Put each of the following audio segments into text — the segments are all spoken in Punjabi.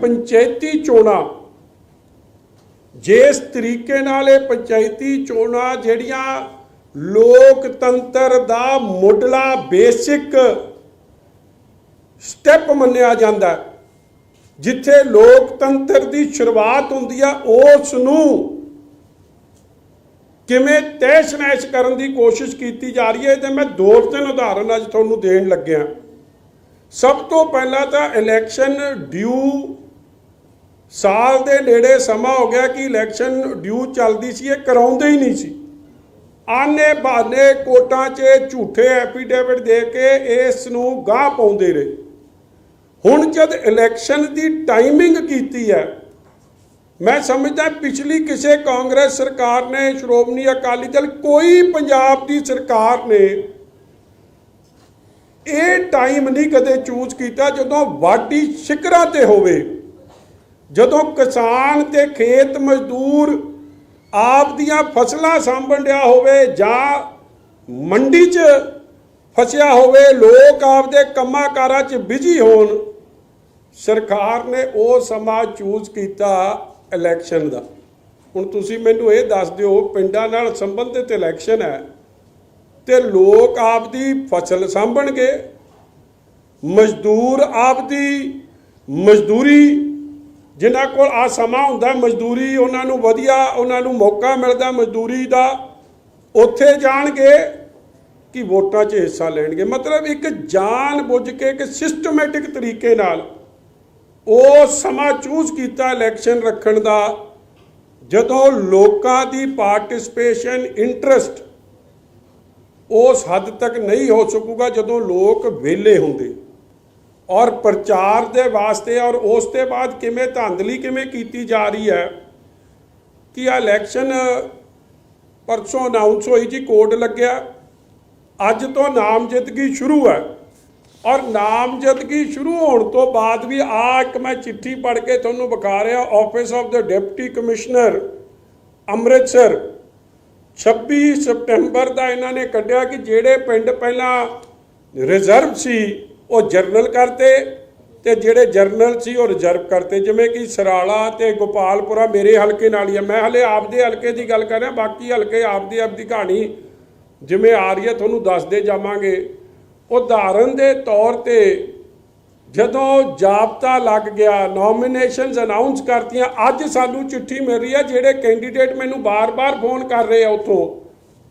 ਪੰਚਾਇਤੀ ਚੋਣਾਂ। ਜਿਸ ਤਰੀਕੇ ਨਾਲ ਇਹ ਪੰਚਾਇਤੀ ਚੋਣਾਂ ਜਿਹੜੀਆਂ ਲੋਕਤੰਤਰ ਦਾ ਮੁੱਢਲਾ ਬੇਸਿਕ ਸਟੈਪ ਮੰਨਿਆ ਜਾਂਦਾ ਜਿੱਥੇ ਲੋਕਤੰਤਰ ਦੀ ਸ਼ੁਰੂਆਤ ਹੁੰਦੀ ਆ ਉਸ ਨੂੰ ਕਿਵੇਂ ਤਹਿਸ਼ ਨਹਿਸ਼ ਕਰਨ ਦੀ ਕੋਸ਼ਿਸ਼ ਕੀਤੀ ਜਾ ਰਹੀ ਹੈ, ਤੇ ਮੈਂ ਦੋ ਤਿੰਨ ਉਦਾਹਰਨ ਅੱਜ ਤੁਹਾਨੂੰ ਦੇਣ ਲੱਗਿਆ। ਸਭ ਤੋਂ ਪਹਿਲਾਂ ਤਾਂ ਇਲੈਕਸ਼ਨ ਡਿਊ ਸਾਲ ਦੇ ਨੇੜੇ ਸਮਾਂ ਹੋ ਗਿਆ ਕਿ ਇਲੈਕਸ਼ਨ ਡਿਊ ਚੱਲਦੀ ਸੀ, ਇਹ ਕਰਾਉਂਦੇ ਹੀ ਨਹੀਂ ਸੀ। ਆਨੇ ਬਹਾਨੇ ਕੋਟਾਂ 'ਚ ਝੂਠੇ ਐਫੀਡੇਵਿਟ ਦੇ ਕੇ ਇਸ ਨੂੰ ਗਾਹ ਪਾਉਂਦੇ ਰਹੇ। ਹੁਣ ਜਦ ਇਲੈਕਸ਼ਨ ਦੀ ਟਾਈਮਿੰਗ ਕੀਤੀ ਹੈ, ਮੈਂ ਸਮਝਦਾ ਪਿਛਲੀ ਕਿਸੇ ਕਾਂਗਰਸ ਸਰਕਾਰ ਨੇ, ਸ਼੍ਰੋਮਣੀ ਅਕਾਲੀ ਦਲ, ਕੋਈ ਪੰਜਾਬ ਦੀ ਸਰਕਾਰ ਨੇ ਇਹ ਟਾਈਮ ਨਹੀਂ ਕਦੇ ਚੂਜ਼ ਕੀਤਾ ਜਦੋਂ ਵਾਢੀ ਸ਼ਿਕਰਾਂ ਤੇ ਹੋਵੇ। ਜਦੋਂ ਕਿਸਾਨ ਤੇ ਖੇਤ ਮਜ਼ਦੂਰ ਆਪ ਦੀਆਂ ਫਸਲਾਂ ਸਾਂਭਣ ਡਿਆ ਹੋਵੇ ਜਾਂ ਮੰਡੀ 'ਚ ਫਸਿਆ ਹੋਵੇ, ਲੋਕ ਆਪਦੇ ਕੰਮਾਂ ਕਾਰਾਂ 'ਚ ਬਿਜ਼ੀ ਹੋਣ, ਸਰਕਾਰ ਨੇ ਉਹ ਸਮਾਂ ਚੂਜ਼ ਕੀਤਾ ਇਲੈਕਸ਼ਨ ਦਾ। ਹੁਣ ਤੁਸੀਂ ਮੈਨੂੰ ਇਹ ਦੱਸ ਦਿਓ, ਪਿੰਡਾਂ ਨਾਲ ਸੰਬੰਧਿਤ ਇਲੈਕਸ਼ਨ ਹੈ ਤੇ ਲੋਕ ਆਪਦੀ ਫਸਲ ਸਾਂਭਣਗੇ, ਮਜ਼ਦੂਰ ਆਪਦੀ ਮਜ਼ਦੂਰੀ ਜਿਨ੍ਹਾਂ ਕੋਲ ਆ ਸਮਾਂ ਹੁੰਦਾ ਮਜ਼ਦੂਰੀ ਉਹਨਾਂ ਨੂੰ ਵਧੀਆ, ਉਹਨਾਂ ਨੂੰ ਮੌਕਾ ਮਿਲਦਾ ਮਜ਼ਦੂਰੀ ਦਾ, ਉੱਥੇ ਜਾਣਗੇ ਕਿ ਵੋਟਾਂ 'ਚ ਹਿੱਸਾ ਲੈਣਗੇ। ਮਤਲਬ ਇੱਕ ਜਾਣ ਬੁੱਝ ਕੇ ਇੱਕ ਸਿਸਟਮੈਟਿਕ ਤਰੀਕੇ ਨਾਲ ਉਹ ਸਮਾਂ ਚੂਜ਼ ਕੀਤਾ ਇਲੈਕਸ਼ਨ ਰੱਖਣ ਦਾ, ਜਦੋਂ ਲੋਕਾਂ ਦੀ ਪਾਰਟਿਸਪੇਸ਼ਨ ਇੰਟਰਸਟ ਉਸ ਹੱਦ ਤੱਕ ਨਹੀਂ ਹੋ ਸਕੂਗਾ ਜਦੋਂ ਲੋਕ ਵਿਹਲੇ ਹੁੰਦੇ। ਔਰ ਪ੍ਰਚਾਰ ਦੇ ਵਾਸਤੇ ਔਰ ਉਸ ਤੋਂ ਬਾਅਦ ਕਿਵੇਂ ਧਾਂਦਲੀ ਕਿਵੇਂ ਕੀਤੀ ਜਾ ਰਹੀ ਹੈ, ਕਿ ਆ ਇਲੈਕਸ਼ਨ ਪਰਸੋਂ ਅਨਾਉਂਸ ਹੋਈ ਜੀ ਕੋਡ ਲੱਗਿਆ। ਅੱਜ ਤੋਂ ਨਾਮਜ਼ਦਗੀ ਸ਼ੁਰੂ ਹੈ। ਔਰ ਨਾਮਜ਼ਦਗੀ ਸ਼ੁਰੂ ਹੋਣ ਤੋਂ ਬਾਅਦ ਵੀ ਆ ਇੱਕ ਮੈਂ ਚਿੱਠੀ ਪੜ੍ਹ ਕੇ ਤੁਹਾਨੂੰ ਵਿਖਾ ਰਿਹਾ ਆਫਿਸ ਆਫ ਦਾ ਡਿਪਟੀ ਕਮਿਸ਼ਨਰ ਅੰਮ੍ਰਿਤਸਰ। 26 ਸਪਟੈਂਬਰ ਦਾ ਇਹਨਾਂ ਨੇ ਕੱਢਿਆ ਕਿ ਜਿਹੜੇ ਪਿੰਡ ਪਹਿਲਾਂ ਰਿਜ਼ਰਵ ਸੀ ਉਹ ਜਰਨਲ ਕਰਤੇ ਤੇ ਜਿਹੜੇ ਜਰਨਲ ਸੀ ਉਹ ਰਿਜ਼ਰਵ ਕਰਤੇ। ਜਿਵੇਂ ਕਿ ਸਰਾਲਾ ਤੇ ਗੋਪਾਲਪੁਰਾ ਮੇਰੇ ਹਲਕੇ ਨਾਲ ਹੀ ਆ। ਮੈਂ ਹਲੇ ਆਪਦੇ ਹਲਕੇ ਦੀ ਗੱਲ ਕਰ ਰਿਹਾ, ਬਾਕੀ ਹਲਕੇ ਆਪਦੀ ਆਪਦੀ ਕਹਾਣੀ ਜਿਵੇਂ ਆ ਰਹੀ ਹੈ ਤੁਹਾਨੂੰ ਦੱਸਦੇ ਜਾਵਾਂਗੇ। ਉਦਾਹਰਨ ਦੇ ਤੌਰ ਤੇ ਜਦੋਂ ਜਾਬਤਾ ਲੱਗ ਗਿਆ ਨੋਮੀਨੇਸ਼ਨਸ ਅਨਾਉਂਸ ਕਰਤੀਆਂ, ਅੱਜ ਸਾਨੂੰ ਚਿੱਠੀ ਮਿਲ ਰਹੀ ਹੈ ਜਿਹੜੇ ਕੈਂਡੀਡੇਟ ਮੈਨੂੰ ਬਾਰ-ਬਾਰ ਫੋਨ ਕਰ ਰਹੇ ਆ ਉੱਥੋਂ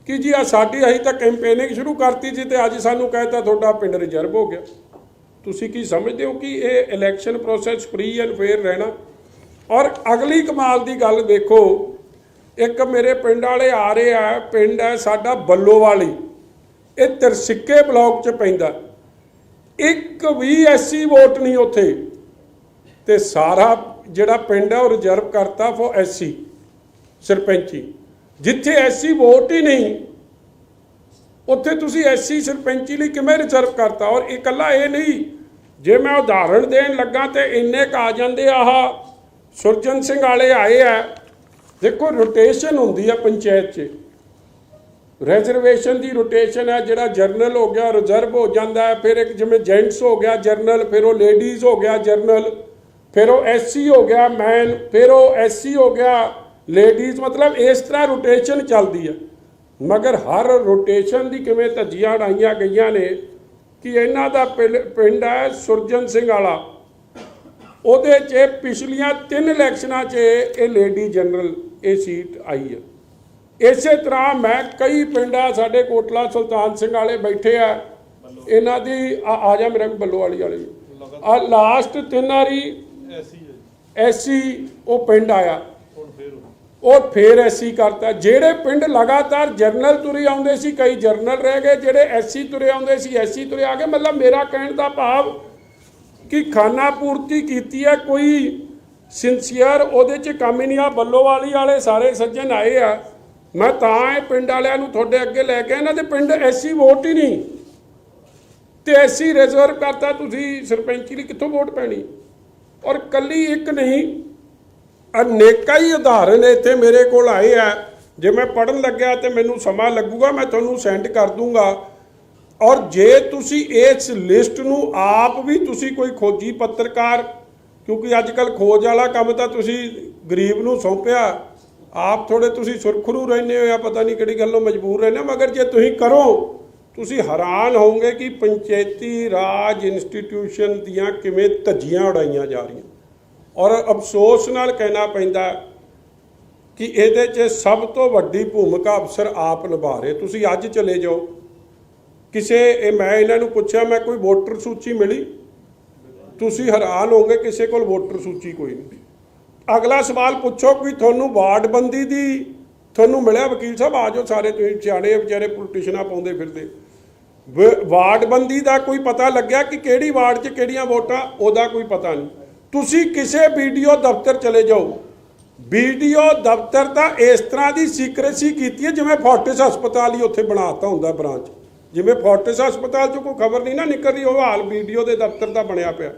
ਕਿ ਜੀ ਆ ਸਾਡੀ ਅਸੀਂ ਤਾਂ ਕੈਂਪੇਨਿੰਗ ਸ਼ੁਰੂ ਕਰਤੀ ਸੀ ਤੇ ਅੱਜ ਸਾਨੂੰ ਕਹਿਤਾ ਤੁਹਾਡਾ ਪਿੰਡ ਰਿਜ਼ਰਵ ਹੋ ਗਿਆ। ਤੁਸੀਂ ਕੀ ਸਮਝਦੇ ਹੋ ਕਿ ਇਹ election process free and fair ਰਹਿਣਾ? ਔਰ ਅਗਲੀ ਕਮਾਲ ਦੀ ਗੱਲ ਦੇਖੋ, ਇੱਕ ਮੇਰੇ ਪਿੰਡ ਵਾਲੇ ਆ ਰਹੇ ਆ, ਪਿੰਡ ਹੈ ਸਾਡਾ ਬੱਲੋਵਾਲੀ। ਇਹ ਤਰਸਿੱਕੇ ਬਲਾਕ ਚ ਪੈਂਦਾ। ਇੱਕ ਵੀ ਐਸੀ ਵੋਟ ਨਹੀਂ ਉੱਥੇ। ਤੇ ਸਾਰਾ ਜਿਹੜਾ ਪਿੰਡ ਹੈ ਉਹ ਰਿਜ਼ਰਵ ਕਰਤਾ ਫॉर ਐਸਸੀ, ਸਰਪੰਚੀ। ਜਿੱਥੇ ਐਸੀ ਵੋਟ ਹੀ ਨਹੀਂ ਉੱਥੇ ਤੁਸੀਂ ਐਸਸੀ ਸਰਪੰਚੀ ਲਈ ਕਿਵੇਂ ਰਿਜ਼ਰਵ ਕਰਤਾ? ਔਰ ਇਕੱਲਾ ਇਹ ਨਹੀਂ, ਜੇ ਮੈਂ ਉਦਾਹਰਣ ਦੇਣ ਲੱਗਾ ਤੇ ਇੰਨੇ ਕ ਆ ਜਾਂਦੇ ਆਹ ਸੁਰਜਨ ਸਿੰਘ ਵਾਲੇ ਆਏ ਆ। ਦੇਖੋ ਰੋਟੇਸ਼ਨ ਹੁੰਦੀ ਆ ਪੰਚਾਇਤ 'ਚ। ਰਿਜ਼ਰਵੇਸ਼ਨ ਦੀ ਰੋਟੇਸ਼ਨ ਹੈ ਜਿਹੜਾ ਜਰਨਲ ਹੋ ਗਿਆ ਰਿਜ਼ਰਵ ਹੋ ਜਾਂਦਾ ਹੈ। ਫਿਰ ਇੱਕ ਜਿਵੇਂ ਜੈਂਟਸ ਹੋ ਗਿਆ ਜਰਨਲ ਫਿਰ ਉਹ ਲੇਡੀਜ਼ ਹੋ ਗਿਆ ਜਰਨਲ ਫਿਰ ਉਹ ਐਸਸੀ ਹੋ ਗਿਆ ਮੈਨ ਫਿਰ ਉਹ ਐਸਸੀ ਹੋ ਗਿਆ ਲੇਡੀਜ਼ ਮਤਲਬ ਇਸ ਤਰ੍ਹਾਂ ਰੋਟੇਸ਼ਨ ਚੱਲਦੀ ਹੈ ਮਗਰ ਹਰ ਰੋਟੇਸ਼ਨ ਦੀ ਕਿਵੇਂ ਧੱਜੀਆਂ ਉਡਾਈਆਂ ਗਈਆਂ ਨੇ ਕਿ ਇਹਨਾਂ ਦਾ ਪਿੰਡ ਹੈ ਸੁਰਜਨ ਸਿੰਘ ਵਾਲਾ। ਉਹਦੇ 'ਚ ਪਿਛਲੀਆਂ ਤਿੰਨ ਇਲੈਕਸ਼ਨਾਂ 'ਚ ਇਹ ਲੇਡੀ ਜਨਰਲ ਇਹ ਸੀਟ ਆਈ ਹੈ। ਇਸੇ ਤਰ੍ਹਾਂ ਮੈਂ ਕਈ ਪਿੰਡਾਂ ਸਾਡੇ ਕੋਟਲਾ ਸੁਲਤਾਨ ਸਿੰਘ ਵਾਲੇ ਬੈਠੇ ਆ ਇਹਨਾਂ ਦੀ ਆ ਜਾ ਮੇਰੇ ਬੱਲੋ ਵਾਲੀ ਵਾਲੇ ਆ ਲਾਸਟ ਤਿੰਨ ਵਾਰੀ ਐਸੀ ਉਹ ਪਿੰਡ ਆਇਆ। ਹੁਣ ਫੇਰ ਉਹ। ਉਹ ਫੇਰ ਐਸੀ ਕਰਤਾ। ਜਿਹੜੇ ਪਿੰਡ ਲਗਾਤਾਰ ਜਰਨਲ ਤੁਰੇ ਆਉਂਦੇ ਸੀ, ਕਈ ਜਰਨਲ ਰਹਿ ਗਏ, ਜਿਹੜੇ ਐਸੀ ਤੁਰੇ ਆਉਂਦੇ ਸੀ ਐਸੀ ਤੁਰੇ ਆ ਗਏ। ਮਤਲਬ ਮੇਰਾ ਕਹਿਣ ਦਾ ਭਾਵ ਕਿ ਖਾਨਾ ਪੂਰਤੀ ਕੀਤੀ ਹੈ, ਕੋਈ ਸਿੰਸੀਅਰ ਉਹਦੇ 'ਚ ਕੰਮ ਹੀ ਨਹੀਂ ਆ। ਬੱਲੋਵਾਲੀ ਵਾਲੇ ਸਾਰੇ ਸੱਜਣ ਆਏ ਆ। ਮੈਂ ਤਾਂ ਇਹ ਪਿੰਡ ਵਾਲਿਆਂ ਨੂੰ ਤੁਹਾਡੇ ਅੱਗੇ ਲੈ ਕੇ ਇਹਨਾਂ ਦੇ ਪਿੰਡ ਐਸੀ ਵੋਟ ਹੀ ਨਹੀਂ। ਤੇ ਐਸੀ ਰਿਜ਼ਰਵ ਕਰਤਾ ਤੁਸੀਂ। ਸਰਪੰਚੀ ਲਈ ਕਿੱਥੋਂ ਵੋਟ ਪੈਣੀ? ਔਰ ਕੱਲੀ ਇੱਕ ਨਹੀਂ ਅਨੇਕਾਂ ਹੀ ਉਦਾਹਰਨ ਇੱਥੇ ਮੇਰੇ ਕੋਲ ਆਏ ਆ। ਜੇ ਮੈਂ ਪੜਨ ਲੱਗਿਆ ਤੇ ਮੈਨੂੰ ਸਮਾਂ ਲੱਗੂਗਾ, ਮੈਂ ਤੁਹਾਨੂੰ ਸੈਂਡ ਕਰ ਦੂੰਗਾ। ਔਰ ਜੇ ਤੁਸੀਂ ਇਸ ਲਿਸਟ ਨੂੰ ਆਪ ਵੀ ਤੁਸੀਂ ਕੋਈ ਖੋਜੀ ਪੱਤਰਕਾਰ, ਕਿਉਂਕਿ ਅੱਜ ਕੱਲ ਖੋਜ ਵਾਲਾ ਕੰਮ ਤਾਂ ਤੁਸੀਂ ਗਰੀਬ ਨੂੰ ਸੌਂਪਿਆ, ਆਪ ਥੋੜੇ ਤੁਸੀਂ ਸੁਰਖਰੂ ਰਹਿੰਦੇ ਹੋ ਜਾਂ ਪਤਾ ਨਹੀਂ ਕਿਹੜੀ ਗੱਲੋਂ ਮਜਬੂਰ ਰਹਿੰਦੇ ਮਗਰ ਜੇ ਤੁਸੀਂ ਕਰੋ, ਤੁਸੀਂ ਹੈਰਾਨ ਹੋਵੋਗੇ ਕਿ ਪੰਚਾਇਤੀ ਰਾਜ ਇੰਸਟੀਟਿਊਸ਼ਨ ਦੀਆਂ ਕਿਵੇਂ ਧੱਜੀਆਂ ਉਡਾਈਆਂ ਜਾ ਰਹੀਆਂ। ਔਰ ਅਫਸੋਸ ਨਾਲ ਕਹਿਣਾ ਪੈਂਦਾ ਕਿ ਇਹਦੇ 'ਚ ਸਭ ਤੋਂ ਵੱਡੀ ਭੂਮਿਕਾ ਅਫਸਰ ਆਪ ਨਿਭਾ ਰਹੇ। ਤੁਸੀਂ ਅੱਜ ਚਲੇ ਜਾਓ। ਕਿਸੇ, ਇਹ ਮੈਂ ਇਹਨਾਂ ਨੂੰ ਪੁੱਛਿਆ, ਮੈਂ ਕੋਈ ਵੋਟਰ ਸੂਚੀ ਮਿਲੀ? ਤੁਸੀਂ ਹੈਰਾਨ ਹੋਗੇ ਕਿਸੇ ਕੋਲ ਵੋਟਰ ਸੂਚੀ ਕੋਈ ਨਹੀਂ। ਅਗਲਾ ਸਵਾਲ ਪੁੱਛੋ ਕਿ ਤੁਹਾਨੂੰ ਵਾਰਡਬੰਦੀ ਦੀ ਤੁਹਾਨੂੰ ਮਿਲਿਆ? ਵਕੀਲ ਸਾਹਿਬ, ਆ ਜਾਓ ਸਾਰੇ ਤੁਸੀਂ, ਸਿਆਣੇ ਵਿਚਾਰੇ ਪੋਲੀਟੀਸ਼ਨਾਂ ਪਾਉਂਦੇ ਫਿਰਦੇ। ਵ- ਵਾਰਡਬੰਦੀ ਦਾ ਕੋਈ ਪਤਾ ਲੱਗਿਆ ਕਿ ਕਿਹੜੀ ਵਾਰਡ 'ਚ ਕਿਹੜੀਆਂ ਵੋਟਾਂ? ਉਹਦਾ ਕੋਈ ਪਤਾ ਨਹੀਂ। ਤੁਸੀਂ ਕਿਸੇ ਵੀਡੀਓ ਦਫ਼ਤਰ ਚਲੇ ਜਾਓ। ਵੀਡੀਓ ਦਫ਼ਤਰ ਤਾਂ ਇਸ ਤਰ੍ਹਾਂ ਦੀ ਸੀਕ੍ਰੇਸੀ ਕੀਤੀ ਹੈ ਜਿਵੇਂ ਫੋਰਟਿਸ ਹਸਪਤਾਲ ਹੀ ਉੱਥੇ ਬਣਾਤਾ ਹੁੰਦਾ ਬ੍ਰਾਂਚ ਜਿਵੇਂ ਫੋਰਟਿਸ ਹਸਪਤਾਲ 'ਚ ਕੋਈ ਖਬਰ ਨਹੀਂ ਨਾ ਨਿਕਲ ਰਹੀ ਉਹ ਹਾਲ ਵੀਡੀਓ ਦੇ ਦਫ਼ਤਰ ਦਾ ਬਣਿਆ ਪਿਆ।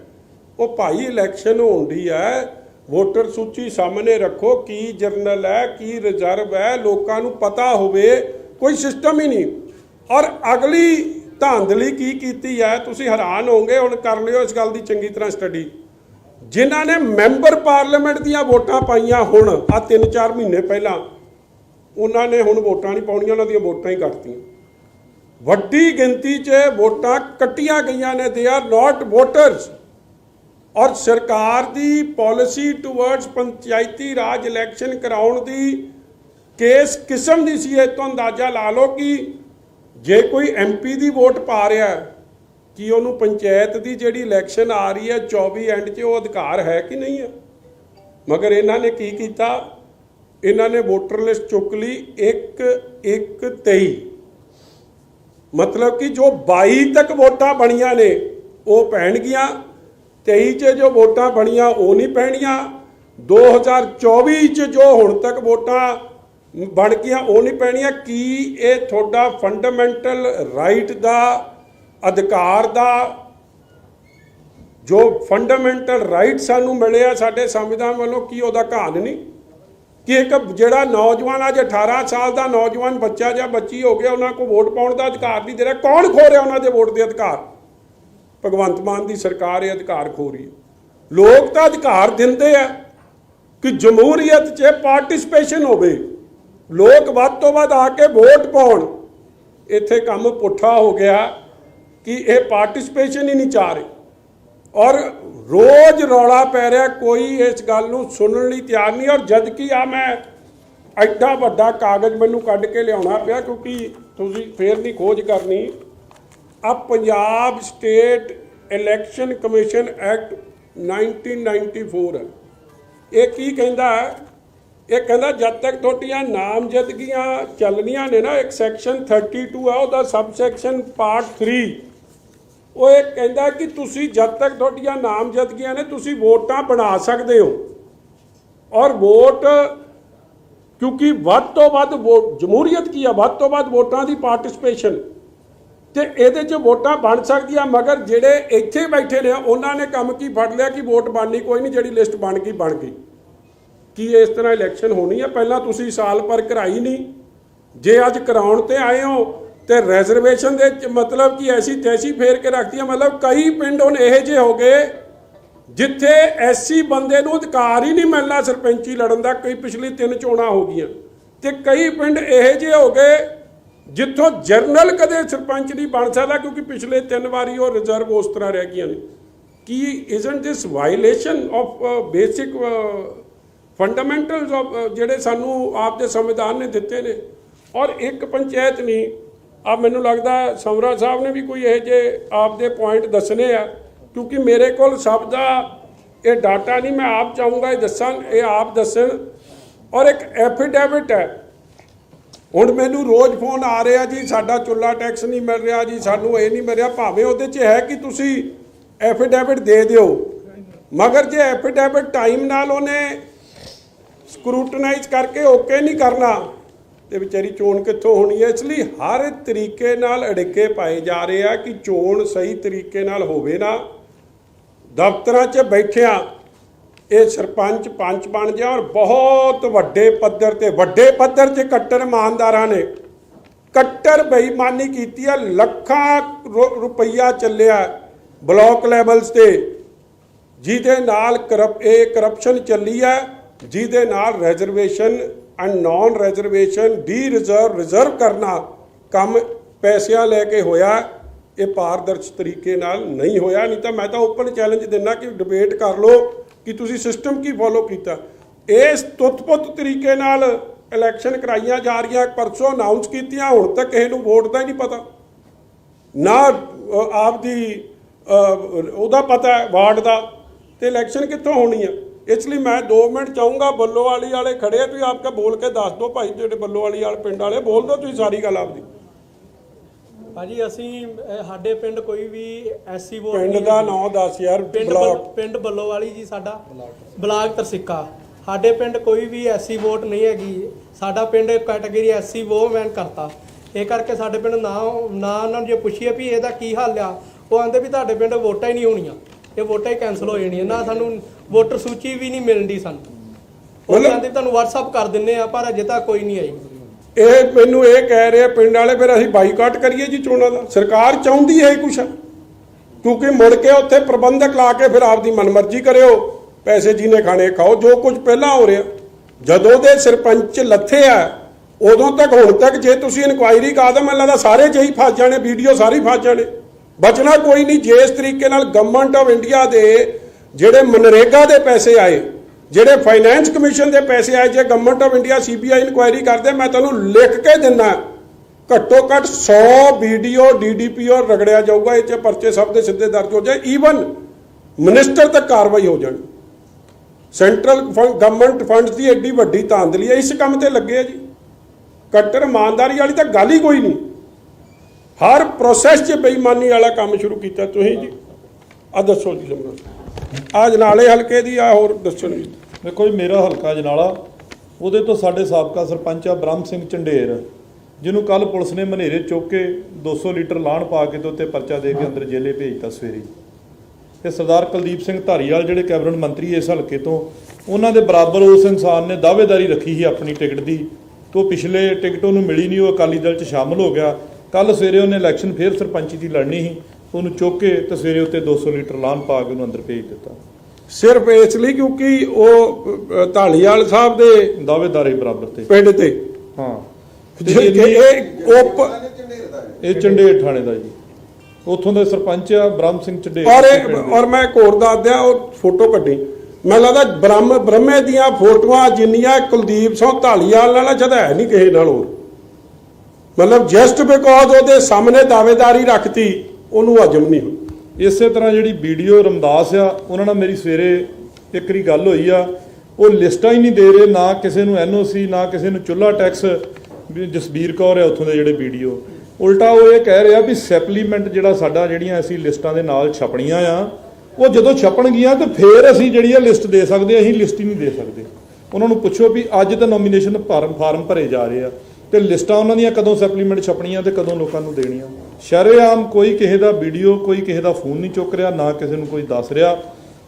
ਉਹ ਭਾਈ ਇਲੈਕਸ਼ਨ ਹੁੰਦੀ ਹੈ। ਵੋਟਰ ਸੂਚੀ ਸਾਹਮਣੇ ਰੱਖੋ, ਕੀ ਜਰਨਲ ਹੈ, ਕੀ ਰਿਜ਼ਰਵ ਹੈ, ਲੋਕਾਂ ਨੂੰ ਪਤਾ ਹੋਵੇ, ਕੋਈ ਸਿਸਟਮ ਹੀ ਨਹੀਂ। ਔਰ ਅਗਲੀ ਧਾਂਦਲੀ ਕੀ ਕੀਤੀ ਹੈ, ਤੁਸੀਂ ਹੈਰਾਨ ਹੋਵੋਗੇ, ਹੁਣ ਕਰ ਲਿਓ ਇਸ ਗੱਲ ਦੀ ਚੰਗੀ ਤਰ੍ਹਾਂ ਸਟੱਡੀ ਜਿਨ੍ਹਾਂ ਨੇ ਮੈਂਬਰ ਪਾਰਲੀਮੈਂਟ ਦੀਆਂ ਵੋਟਾਂ ਪਾਈਆਂ ਹੁਣ ਆ 3-4 ਮਹੀਨੇ ਪਹਿਲਾਂ ਉਹਨਾਂ ਨੇ ਹੁਣ ਵੋਟਾਂ ਨਹੀਂ ਪਾਉਣੀਆਂ ਉਹਨਾਂ ਦੀਆਂ ਵੋਟਾਂ ਹੀ ਕੱਟਤੀਆਂ। ਵੱਡੀ ਗਿਣਤੀ 'ਚ ਵੋਟਾਂ ਕੱਟੀਆਂ ਗਈਆਂ ਨੇ ਦੇ ਆਰ ਨਾਟ ਵੋਟਰਸ ਔਰ ਸਰਕਾਰ ਦੀ ਪਾਲਿਸੀ ਟੁਵਰਡਸ ਪੰਚਾਇਤੀ ਰਾਜ ਇਲੈਕਸ਼ਨ ਕਰਾਉਣ ਦੀ ਕੇਸ ਕਿਸਮ ਦੀ ਸੀ ਇਹ ਤੋਂ ਅੰਦਾਜ਼ਾ ਲਾ ਲਓ ਕਿ ਜੇ ਕੋਈ ਐਮਪੀ ਦੀ ਵੋਟ ਪਾ ਰਿਹਾ ਹੈ, ਕਿ ਉਹਨੂੰ ਪੰਚਾਇਤ ਦੀ ਜਿਹੜੀ ਇਲੈਕਸ਼ਨ ਆ ਰਹੀ ਹੈ 24 ਐਂਡ 'ਚ ਉਹ ਅਧਿਕਾਰ ਹੈ ਕਿ ਨਹੀਂ ਹੈ? ਮਗਰ ਇਹਨਾਂ ਨੇ ਕੀ ਕੀਤਾ? ਇਹਨਾਂ ਨੇ ਵੋਟਰ ਲਿਸਟ ਚੁੱਕ ਲਈ 1 1 23 ਮਤਲਬ ਕਿ ਜੋ 22 ਤੱਕ ਵੋਟਾਂ ਬਣੀਆਂ ਨੇ, ਉਹ ਪੈਣਗੀਆਂ। 23 ਚ ਜੋ ਵੋਟਾਂ ਬਣੀਆਂ, ਉਹ ਨਹੀਂ ਪੈਣੀਆਂ। 2024 ਚ ਜੋ ਹੁਣ ਤੱਕ ਵੋਟਾਂ ਬਣ ਗਈਆਂ, ਉਹ ਨਹੀਂ ਪੈਣੀਆਂ। ਕੀ ਇਹ ਤੁਹਾਡਾ ਫੰਡਾਮੈਂਟਲ ਰਾਈਟ ਦਾ ਅਧਿਕਾਰ ਦਾ ਜੋ ਫੰਡਾਮੈਂਟਲ ਰਾਈਟ ਸਾਨੂੰ ਮਿਲਿਆ ਸਾਡੇ ਸੰਵਿਧਾਨ ਵੱਲੋਂ, ਕੀ ਉਹਦਾ ਘਾਣ ਨਹੀਂ? ਕਿ ਇੱਕ ਜਿਹੜਾ ਨੌਜਵਾਨ ਅੱਜ 18 ਸਾਲ ਦਾ ਨੌਜਵਾਨ ਬੱਚਾ ਜਾਂ ਬੱਚੀ ਹੋ ਗਿਆ, ਉਹਨਾਂ ਕੋਲ ਵੋਟ ਪਾਉਣ ਦਾ ਅਧਿਕਾਰ ਨਹੀਂ ਦੇ ਰਿਹਾ। ਕੌਣ ਖੋ ਰਿਹਾ ਉਹਨਾਂ ਦੇ ਵੋਟ ਦੇ ਅਧਿਕਾਰ? ਭਗਵੰਤ ਮਾਨ ਦੀ ਸਰਕਾਰ ਇਹ ਅਧਿਕਾਰ ਖੋ ਰਹੀ ਹੈ। ਲੋਕ ਤਾਂ ਅਧਿਕਾਰ ਦਿੰਦੇ ਆ ਕਿ ਜਮਹੂਰੀਅਤ 'ਚ ਪਾਰਟਿਸਪੇਸ਼ਨ ਹੋਵੇ। ਲੋਕ ਵੱਧ ਤੋਂ ਵੱਧ ਆ ਕੇ ਵੋਟ ਪਾਉਣ। ਇੱਥੇ ਕੰਮ ਪੁੱਠਾ ਹੋ ਗਿਆ। ਕਿ ਇਹ ਪਾਰਟਿਸਪੇਸ਼ਨ ਹੀ ਨਹੀਂ ਚਾਹ ਰਹੇ। ਔਰ ਰੋਜ਼ ਰੌਲਾ ਪੈ ਰਿਹਾ, ਕੋਈ ਇਸ ਗੱਲ ਨੂੰ ਸੁਣਨ ਲਈ ਤਿਆਰ ਨਹੀਂ। ਔਰ ਜਦ ਕਿ ਆ ਮੈਂ ਐਡਾ ਵੱਡਾ ਕਾਗਜ਼ ਮੈਨੂੰ ਕੱਢ ਕੇ ਲਿਆਉਣਾ ਪਿਆ, ਕਿਉਂਕਿ ਤੁਸੀਂ ਫੇਰ ਨਹੀਂ ਖੋਜ ਕਰਨੀ। ਆ Punjab state election commission act 1994 ਹੈ। ਇਹ ਕੀ ਕਹਿੰਦਾ ਹੈ? ਇਹ ਕਹਿੰਦਾ, ਜਦ ਤੱਕ ਤੁਹਾਡੀਆਂ ਨਾਮਜ਼ਦਗੀਆਂ ਚੱਲਣੀਆਂ ਨੇ ਨਾ, ਇੱਕ ਸੈਕਸ਼ਨ 32 ਆ ਉਹਦਾ ਸਬ ਸੈਕਸ਼ਨ ਪਾਰਟ 3 ਉਹ ਇਹ ਕਹਿੰਦਾ ਕਿ ਤੁਸੀਂ ਜਦ ਤੱਕ ਤੁਹਾਡੀਆਂ ਨਾਮਜ਼ਦਗੀਆਂ ਨੇ, ਤੁਸੀਂ ਵੋਟਾਂ ਬਣਾ ਸਕਦੇ ਹੋ। ਔਰ ਵੋਟ, ਕਿਉਂਕਿ ਵੱਧ ਤੋਂ ਵੱਧ ਵੋ- ਜਮਹੂਰੀਅਤ ਕੀ ਆ? ਵੱਧ ਤੋਂ ਵੱਧ ਵੋਟਾਂ ਦੀ ਪਾਰਟਿਸਪੇਸ਼ਨ। ਤੇ ਇਹਦੇ 'ਚ ਵੋਟਾਂ ਬਣ ਸਕਦੀਆਂ, ਮਗਰ ਜਿਹੜੇ ਇੱਥੇ ਬੈਠੇ ਨੇ, ਉਹਨਾਂ ਨੇ ਕੰਮ ਕੀ ਫੜ ਲਿਆ ਕਿ ਵੋਟ ਬਣਨੀ, ਕੋਈ ਨਹੀਂ, ਜਿਹੜੀ ਲਿਸਟ ਬਣ ਗਈ ਬਣ ਗਈ। ਕੀ ਇਸ ਤਰ੍ਹਾਂ ਇਲੈਕਸ਼ਨ ਹੋਣੀ ਹੈ ਪਹਿਲਾਂ ਤੁਸੀਂ ਸਾਲ ਪਰ ਕਰਾਈ ਨਹੀਂ। ਜੇ ਅੱਜ ਕਰਾਉਣ ਤੇ ਆਏ ਹੋ ਤੇ ਰਿਜ਼ਰਵੇਸ਼ਨ ਦੇ ਮਤਲਬ ਕਿ ਐਸੀ ਤੈਸੀ ਫੇਰ ਕੇ ਰੱਖਤੀ ਹੈ ਮਤਲਬ ਕਈ ਪਿੰਡ ਹੁਣ ਇਹੋ ਜਿਹੇ ਹੋ ਗਏ, ਜਿੱਥੇ ਐਸੀ ਬੰਦੇ ਨੂੰ ਅਧਿਕਾਰ ਹੀ ਨਹੀਂ ਮਿਲਣਾ ਸਰਪੰਚੀ ਲੜਨ ਦਾ, ਕਈ ਪਿਛਲੀ ਤਿੰਨ ਚੋਣਾਂ ਹੋ ਗਈਆਂ। ਤੇ ਕਈ ਪਿੰਡ ਇਹੋ ਜਿਹੇ ਹੋ ਗਏ, ਜਿੱਥੋਂ ਜਰਨਲ ਕਦੇ ਸਰਪੰਚ ਨਹੀਂ ਬਣ ਸਕਦਾ, ਕਿਉਂਕਿ ਪਿਛਲੇ ਤਿੰਨ ਵਾਰੀ ਉਹ ਰਿਜ਼ਰਵ ਉਸ ਤਰ੍ਹਾਂ ਰਹਿ ਗਈਆਂ ਨੇ। ਕੀ isn't this violation of basic fundamentals of ਜਿਹੜੇ ਸਾਨੂੰ ਆਪ ਦੇ ਸੰਵਿਧਾਨ ਨੇ ਦਿੱਤੇ ਨੇ? ਔਰ ਇੱਕ ਪੰਚਾਇਤ ਨਹੀਂ ਆ ਮੈਨੂੰ ਲੱਗਦਾ ਸਮਰਾ ਸਾਹਿਬ ਨੇ ਵੀ ਕੋਈ ਇਹ ਜੇ ਆਪ ਦੇ ਪੁਆਇੰਟ ਦੱਸਣੇ ਆ, ਕਿਉਂਕਿ ਮੇਰੇ ਕੋਲ ਸਭ ਦਾ ਇਹ ਡਾਟਾ ਨਹੀਂ, ਮੈਂ ਆਪ ਚਾਹੂੰਗਾ ਇਹ ਦੱਸਣ, ਇਹ ਆਪ ਦੱਸਣ। ਔਰ ਇੱਕ ਐਫੀਡੈਵਿਟ ਹੈ। ਹੁਣ ਮੈਨੂੰ ਰੋਜ਼ ਫੋਨ ਆ ਰਿਹਾ ਜੀ, ਸਾਡਾ ਚੁੱਲਾ ਟੈਕਸ ਨਹੀਂ ਮਿਲ ਰਿਹਾ ਜੀ, ਸਾਨੂੰ ਇਹ ਨਹੀਂ ਮਿਲ ਰਿਹਾ। ਭਾਵੇਂ ਉਹਦੇ 'ਚ ਹੈ ਕਿ ਤੁਸੀਂ ਐਫੀਡੈਵਿਟ ਦੇ ਦਿਓ, ਮਗਰ ਜੇ ਐਫੀਡੈਵਿਟ ਟਾਈਮ ਨਾਲ ਉਹਨੇ ਸਕਰੂਟਨਾਈਜ਼ ਕਰਕੇ ਓਕੇ ਨਹੀਂ ਕਰਨਾ ਤੇ ਵਿਚਾਰੀ ਚੋਣ ਕਿੱਥੋਂ ਹੋਣੀ ਹੈ? ਇਸ ਲਈ ਹਰ ਤਰੀਕੇ ਨਾਲ ਅੜਿੱਕੇ ਪਾਏ ਜਾ ਰਹੇ ਆ ਕਿ ਚੋਣ ਸਹੀ ਤਰੀਕੇ ਨਾਲ ਹੋਵੇ ਨਾ। ਦਫ਼ਤਰਾਂ 'ਚ ਬੈਠਿਆਂ ਇਹ ਸਰਪੰਚ ਪੰਚ ਬਣ ਜਾ ਔਰ ਬਹੁਤ ਵੱਡੇ ਪੱਧਰ ਤੇ, ਵੱਡੇ ਪੱਧਰ 'ਤੇ ਕੱਟਰ ਇਮਾਨਦਾਰਾਂ ਨੇ। ਕੱਟਰ ਬੇਈਮਾਨੀ ਕੀਤੀ ਹੈ, ਲੱਖਾਂ ਰੁ- ਰੁਪਈਆ ਚੱਲਿਆ ਬਲਾਕ ਲੈਵਲਸ ਤੇ। ਜਿਹਦੇ ਨਾਲ ਕਰਪ, ਇਹ ਕਰਪਸ਼ਨ ਚੱਲੀ ਹੈ, ਜਿਹਦੇ ਨਾਲ reservation and non reservation de reserve reserve ਕਰਨਾ ਕੰਮ ਪੈਸਿਆਂ ਲੈ ਕੇ ਹੋਇਆ ਇਹ ਪਾਰਦਰਸ਼ ਤਰੀਕੇ ਨਾਲ ਨਹੀਂ ਹੋਇਆ। ਨਹੀਂ ਤਾਂ ਮੈਂ ਤਾਂ ਓਪਨ ਚੈਲੰਜ ਦਿੰਦਾ ਕਿ ਡਿਬੇਟ ਕਰ ਲਓ ਕਿ ਤੁਸੀਂ ਸਿਸਟਮ ਕੀ ਫੋਲੋ ਕੀਤਾ। ਇਸ ਤੁੱਤ-ਪੁੱਤ ਤਰੀਕੇ ਨਾਲ ਇਲੈਕਸ਼ਨ ਕਰਾਈਆਂ ਜਾ ਰਹੀਆਂ ਪਰਸੋਂ ਅਨਾਉਂਸ ਕੀਤੀਆਂ ਹੁਣ ਤੱਕ ਕਿਸੇ ਨੂੰ ਵੋਟ ਦਾ ਹੀ ਨਹੀਂ ਪਤਾ। ਨਾ ਅ, ਆਪਦੀ ਉਹਦਾ ਪਤਾ ਵਾਰਡ ਦਾ ਤੇ ਇਲੈਕਸ਼ਨ ਕਿੱਥੋਂ ਹੋਣੀ ਆ? ਇਸ ਲਈ ਮੈਂ 2 ਮਿੰਟ ਚਾਹੂੰਗਾ ਬੱਲੋਵਾਲੀ ਵਾਲੇ ਖੜੇ ਆ, ਤੁਸੀਂ ਆਪਕਾ ਬੋਲ ਕੇ ਦੱਸ ਦਿਓ ਭਾਈ ਜਿਹੜੇ ਬੱਲੋਵਾਲੀ ਵਾਲੇ ਪਿੰਡ ਵਾਲੇ ਬੋਲ ਦਿਓ ਤੁਸੀਂ ਸਾਰੀ ਗੱਲ ਆਪਦੀ। ਭਾਜੀ ਅਸੀਂ ਅਹ, ਸਾਡੇ ਪਿੰਡ ਕੋਈ ਵੀ ਐਸਸੀ ਵੋਟ ਪਿੰਡ ਨਹੀਂ ਦਾ ਹੈਗੀ। ਦੱਸ ਯਾਰ ਪਿੰਡ ਬਲਾਕ। ਬੱਲ- ਪਿੰਡ ਬੱਲੋਵਾਲੀ ਜੀ ਸਾਡਾ ਬਲਾਕ ਤਰਸਿੱਕਾ। ਸਾਡੇ ਪਿੰਡ ਕੋਈ ਵੀ ਐਸਸੀ ਵੋਟ ਨਹੀਂ ਹੈਗੀ। ਸਾਡਾ ਪਿੰਡ ਕੈਟਾਗਰੀ ਐਸਸੀ ਵੋਮੈਨ ਕਰਤਾ। ਇਹ ਕਰਕੇ ਸਾਡੇ ਪਿੰਡ ਨਾ ਨਾ ਉਹਨਾਂ ਨੂੰ ਜੇ ਪੁੱਛੀਏ ਵੀ ਇਹਦਾ ਕੀ ਹੱਲ ਆ ਉਹ ਆਂਦੇ ਵੀ ਤੁਹਾਡੇ ਪਿੰਡ ਵੋਟਾਂ ਹੀ ਨਹੀਂ ਹੋਣੀਆਂ। ਇਹ ਵੋਟਾਂ ਹੀ ਕੈਨਸਲ ਹੋ ਜਾਣੀਆਂ। ਨਾ ਸਾਨੂੰ ਵੋਟਰ ਸੂਚੀ ਵੀ ਨਹੀਂ ਮਿਲਦੀ ਸਾਨੂੰ। ਉਹ ਕਹਿੰਦੇ ਤੁਹਾਨੂੰ WhatsApp ਕਰ ਦਿੰਨੇ ਆ ਪਰ ਅਜੇ ਤੱਕ ਕੋਈ ਨਹੀਂ ਆਈ। ਇਹ ਮੈਨੂੰ ਇਹ ਕਹਿ ਰਹੇ ਪਿੰਡ ਵਾਲੇ ਫਿਰ ਅਸੀਂ ਬਾਈਕਾਟ ਕਰੀਏ ਜੀ ਚੋਣਾਂ ਦਾ। ਸਰਕਾਰ ਚਾਹੁੰਦੀ ਹੈ ਕੁਛ। ਕਿਉਂਕਿ ਮੁੜ ਕੇ ਉੱਥੇ ਪ੍ਰਬੰਧਕ ਲਾ ਕੇ ਫਿਰ ਆਪਦੀ ਮਨਮਰਜ਼ੀ ਕਰਿਓ। ਪੈਸੇ ਜਿਹਨੇ ਖਾਣੇ ਖਾਓ ਜੋ ਕੁਝ ਪਹਿਲਾਂ ਹੋ ਰਿਹਾ। ਜਦੋਂ ਦੇ ਸਰਪੰਚ ਲੱਥੇ ਆ ਉਦੋਂ ਤੱਕ ਹੁਣ ਤੱਕ ਜੇ ਤੁਸੀਂ ਇਨਕੁਆਇਰੀ ਕਰਾ ਦੋ ਮੈਨੂੰ ਲੱਗਦਾ ਸਾਰੇ ਜਈ ਫਸ ਜਾਣੇ ਵੀਡੀਓ ਸਾਰੇ ਫਸ ਜਾਣੇ। ਬਚਣਾ ਕੋਈ ਨਹੀਂ ਜੇ ਇਸ ਤਰੀਕੇ ਨਾਲ ਗਵਰਨਮੈਂਟ ਆਫ ਇੰਡੀਆ ਦੇ ਜਿਹੜੇ ਮਨਰੇਗਾ ਦੇ ਪੈਸੇ ਆਏ, ਜਿਹੜੇ ਫਾਈਨੈਂਸ ਕਮਿਸ਼ਨ ਦੇ ਪੈਸੇ ਆਏ, ਜੇ government of India CBI inquiry ਕਰਦੇ, ਮੈਂ ਤੁਹਾਨੂੰ ਲਿਖ ਕੇ ਦਿੰਦਾ, ਘੱਟੋ ਘੱਟ 100 ਵੀਡੀਓ ਡੀਡੀਪੀਓ ਰਗੜਿਆ ਜਾਊਗਾ, ਇਹ ਚ ਪਰਚੇ ਸਭ ਦੇ ਸਿੱਧੇ ਦਰਜ ਹੋ ਜਾਏ ਈਵਨ ਮਿਨਿਸਟਰ ਤੱਕ ਕਾਰਵਾਈ ਹੋ ਜਾਣੀ। ਸੈਂਟਰਲ ਗਵਰਨਮੈਂਟ ਫੰਡਸ ਦੀ ਐਡੀ ਵੱਡੀ ਧਾਂਦਲੀ ਹੈ, ਇਸ ਕੰਮ ਤੇ ਲੱਗੇ ਆ ਜੀ। ਕੱਟਰ ਇਮਾਨਦਾਰੀ ਵਾਲੀ ਤਾਂ ਗੱਲ ਹੀ ਕੋਈ ਨਹੀਂ। ਹਰ ਪ੍ਰੋਸੈਸ 'ਚ ਬੇਈਮਾਨੀ ਵਾਲਾ ਕੰਮ ਸ਼ੁਰੂ ਕੀਤਾ ਤੁਸੀਂ ਜੀ। ਆ ਦੱਸੋ ਜੀ ਸਮਰਾ ਅੱਜ ਨਾਲੇ ਹਲਕੇ ਦੀ ਆ ਹੋਰ ਦੱਸੋ ਜੀ। ਦੇਖੋ ਜੀ, ਮੇਰਾ ਹਲਕਾ ਜਨਾਲਾ, ਉਹਦੇ ਤੋਂ ਸਾਡੇ ਸਾਬਕਾ ਸਰਪੰਚ ਆ ਬ੍ਰਹਮ ਸਿੰਘ ਚੰਡੇਰ ਜਿਹਨੂੰ ਕੱਲ ਪੁਲਿਸ ਨੇ ਮਨੇਰੇ ਚੁੱਕ ਕੇ 200 ਲੀਟਰ ਲਾਣ ਪਾ ਕੇ ਤੇ ਉੱਤੇ ਪਰਚਾ ਦੇ ਕੇ ਅੰਦਰ ਜੇਲੇ ਭੇਜਤਾ ਸਵੇਰੇ। ਤੇ ਸਰਦਾਰ ਕੁਲਦੀਪ ਸਿੰਘ ਧਾਰੀਵਾਲ, ਜਿਹੜੇ ਕੈਬਨਿਟ ਮੰਤਰੀ ਇਸ ਹਲਕੇ ਤੋਂ, ਉਹਨਾਂ ਦੇ ਬਰਾਬਰ ਉਸ ਇਨਸਾਨ ਨੇ ਦਾਅਵੇਦਾਰੀ ਰੱਖੀ ਸੀ ਆਪਣੀ ਟਿਕਟ ਦੀ, ਤੇ ਉਹ ਪਿਛਲੇ ਟਿਕਟ ਉਹਨੂੰ ਮਿਲੀ ਨਹੀਂ, ਉਹ ਅਕਾਲੀ ਦਲ 'ਚ ਸ਼ਾਮਲ ਹੋ ਗਿਆ। ਕੱਲ ਸਵੇਰੇ ਉਹਨੇ ਇਲੈਕਸ਼ਨ ਫੇਰ ਸਰਪੰਚੀ ਦੀ ਲੜਨੀ ਸੀ। ਉਹਨੂੰ ਚੁੱਕ ਕੇ ਤੇ ਸਵੇਰੇ ਉੱਤੇ 200 ਲੀਟਰ ਲਾਣ ਪਾ ਕੇ ਉਹਨੂੰ ਅੰਦਰ ਭੇਜ ਦਿੱਤਾ। ਸਿਰਫ ਇਸ ਲਈ ਕਿਉਂਕਿ ਉਹ ਢਾਲੀਵਾਲ ਸਾਹਿਬ ਦੇ ਦਾਅਵੇਦਾਰੀ ਬਰਾਬਰ ਤੇ। ਪਿੰਡ ਤੇ। ਹਾਂ। ਜੇ ਕਿ ਇਹ ਉਪ ਇਹ ਚੰਡੇਰ ਥਾਣੇ ਦਾ ਜੀ। ਉੱਥੋਂ ਦੇ ਸਰਪੰਚ ਆ ਬ੍ਰਹਮ ਸਿੰਘ ਚੰਡੇਰ ਔਰ ਦੇ। ਔਰ ਮੈਂ ਇੱਕ ਹੋਰ ਦੱਸ ਦਿਆਂ ਉਹ ਫੋਟੋ ਕੱਢੀ। ਮੈਂ ਲੱਗਦਾ ਬ੍ਰਹਮ ਬ੍ਰਹਮੇ ਦੀਆਂ ਫੋਟੋਆਂ ਜਿੰਨੀਆਂ ਕੁਲਦੀਪ ਸਿੰਘ ਢਾਲੀਵਾਲ ਨਾਲ ਜਦ ਹੈ ਨਹੀਂ ਕਿਸੇ ਨਾਲ ਹੋਰ। ਮਤਲਬ ਜਸਟ ਬਿਕੋਜ਼ ਉਹਦੇ ਸਾਹਮਣੇ ਦਾਅਵੇਦਾਰੀ ਰੱਖਤੀ ਉਹਨੂੰ ਹਜਮ ਨਹੀਂ ਹੋਈ। ਇਸੇ ਤਰ੍ਹਾਂ ਜਿਹੜੀ ਵੀਡੀਓ ਰਮਦਾਸ ਆ, ਉਹਨਾਂ ਨਾਲ ਮੇਰੀ ਸਵੇਰੇ ਇੱਕ ਵਾਰੀ ਗੱਲ ਹੋਈ ਆ। ਉਹ ਲਿਸਟਾਂ ਹੀ ਨਹੀਂ ਦੇ ਰਹੇ, ਨਾ ਕਿਸੇ ਨੂੰ ਐਨਓਸੀ, ਨਾ ਕਿਸੇ ਨੂੰ ਚੁੱਲਾ ਟੈਕਸ, ਵੀ ਜਸਬੀਰ ਕੌਰ ਹੈ ਉੱਥੋਂ ਦੇ ਜਿਹੜੇ ਵੀਡੀਓ। ਉਲਟਾ ਉਹ ਇਹ ਕਹਿ ਰਿਹਾ ਵੀ ਸੈਪਲੀਮੈਂਟ ਜਿਹੜਾ ਸਾਡਾ, ਜਿਹੜੀਆਂ ਅਸੀਂ ਲਿਸਟਾਂ ਦੇ ਨਾਲ ਛਪਣੀਆਂ ਆ, ਉਹ ਜਦੋਂ ਛਪਣਗੀਆਂ ਤਾਂ ਫੇਰ ਅਸੀਂ ਜਿਹੜੀ ਆ ਲਿਸਟ ਦੇ ਸਕਦੇ ਅਸੀਂ ਲਿਸਟ ਹੀ ਨਹੀਂ ਦੇ ਸਕਦੇ। ਉਹਨਾਂ ਨੂੰ ਪੁੱਛੋ ਵੀ ਅੱਜ ਤਾਂ ਨੋਮੀਨੇਸ਼ਨ ਫਾਰਮ ਫਾਰਮ ਭਰੇ ਜਾ ਰਹੇ ਆ। ਤੇ ਲਿਸਟਾਂ ਉਹਨਾਂ ਦੀਆਂ ਕਦੋਂ ਸੈਪਲੀਮੈਂਟ ਛਪਣੀਆਂ ਤੇ ਕਦੋਂ ਲੋਕਾਂ ਨੂੰ ਦੇਣੀਆਂ। ਸ਼ਰੇਆਮ ਕੋਈ ਕਿਸੇ ਦਾ ਵੀਡੀਓ ਕੋਈ ਕਿਸੇ ਦਾ ਫੋਨ ਨਹੀਂ ਚੁੱਕ ਰਿਹਾ ਨਾ ਕਿਸੇ ਨੂੰ ਕੋਈ ਦੱਸ ਰਿਹਾ।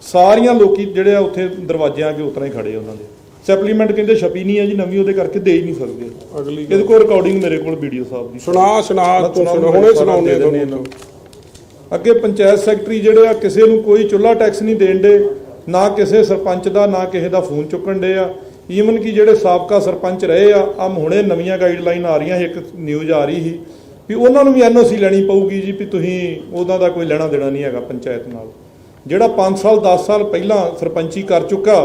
ਸਾਰੀਆਂ ਲੋਕੀ ਜਿਹੜੇ ਆ ਉੱਥੇ ਦਰਵਾਜ਼ਿਆਂ ਅੱਗੇ ਉਤਰਾ ਹੀ ਖੜੇ ਉਹਨਾਂ ਦੇ। ਸੈਪਲੀਮੈਂਟ ਕਹਿੰਦੇ ਛਪੀ ਨਹੀਂ ਹੈ ਜੀ ਨਵੀਂ ਉਹਦੇ ਕਰਕੇ ਦੇ ਹੀ ਨਹੀਂ ਸਕਦੇ। ਅਗਲੀ ਇਹਦੇ ਕੋਲ ਰਿਕਾਰਡਿੰਗ ਮੇਰੇ ਕੋਲ ਵੀਡੀਓ ਸਾਹਿਬ ਦੀ। ਸੁਣਾ ਸੁਣਾ ਹੁਣੇ ਸੁਣਾਉਣੇ ਤੁਹਾਨੂੰ। ਅੱਗੇ ਪੰਚਾਇਤ ਸੈਕਟਰੀ ਜਿਹੜੇ ਆ ਕਿਸੇ ਨੂੰ ਕੋਈ ਚੁੱਲਾ ਟੈਕਸ ਨਹੀਂ ਦੇਣ ਦੇ ਨਾ ਕਿਸੇ ਸਰਪੰਚ ਦਾ ਨਾ ਕਿਸੇ ਦਾ ਫੋਨ ਚੁੱਕਣ ਦੇ ਆ। ਈਵਨ ਕਿ ਜਿਹੜੇ ਸਾਬਕਾ ਸਰਪੰਚ ਰਹੇ ਆ ਆ ਹੁਣੇ ਨਵੀਆਂ ਗਾਈਡਲਾਈਨ ਆ ਰਹੀਆਂ ਇੱਕ ਨਿਊਜ਼ ਆ ਰਹੀ ਸੀ। ਵੀ ਉਹਨਾਂ ਨੂੰ ਵੀ ਐਨਓਸੀ ਲੈਣੀ ਪਊਗੀ ਜੀ ਵੀ ਤੁਸੀਂ ਉਹਦਾ ਦਾ ਕੋਈ ਲੈਣਾ ਦੇਣਾ ਨਹੀਂ ਹੈਗਾ ਪੰਚਾਇਤ ਨਾਲ। ਜਿਹੜਾ 5 ਸਾਲ 10 ਸਾਲ ਪਹਿਲਾਂ ਸਰਪੰਚੀ ਕਰ ਚੁੱਕਾ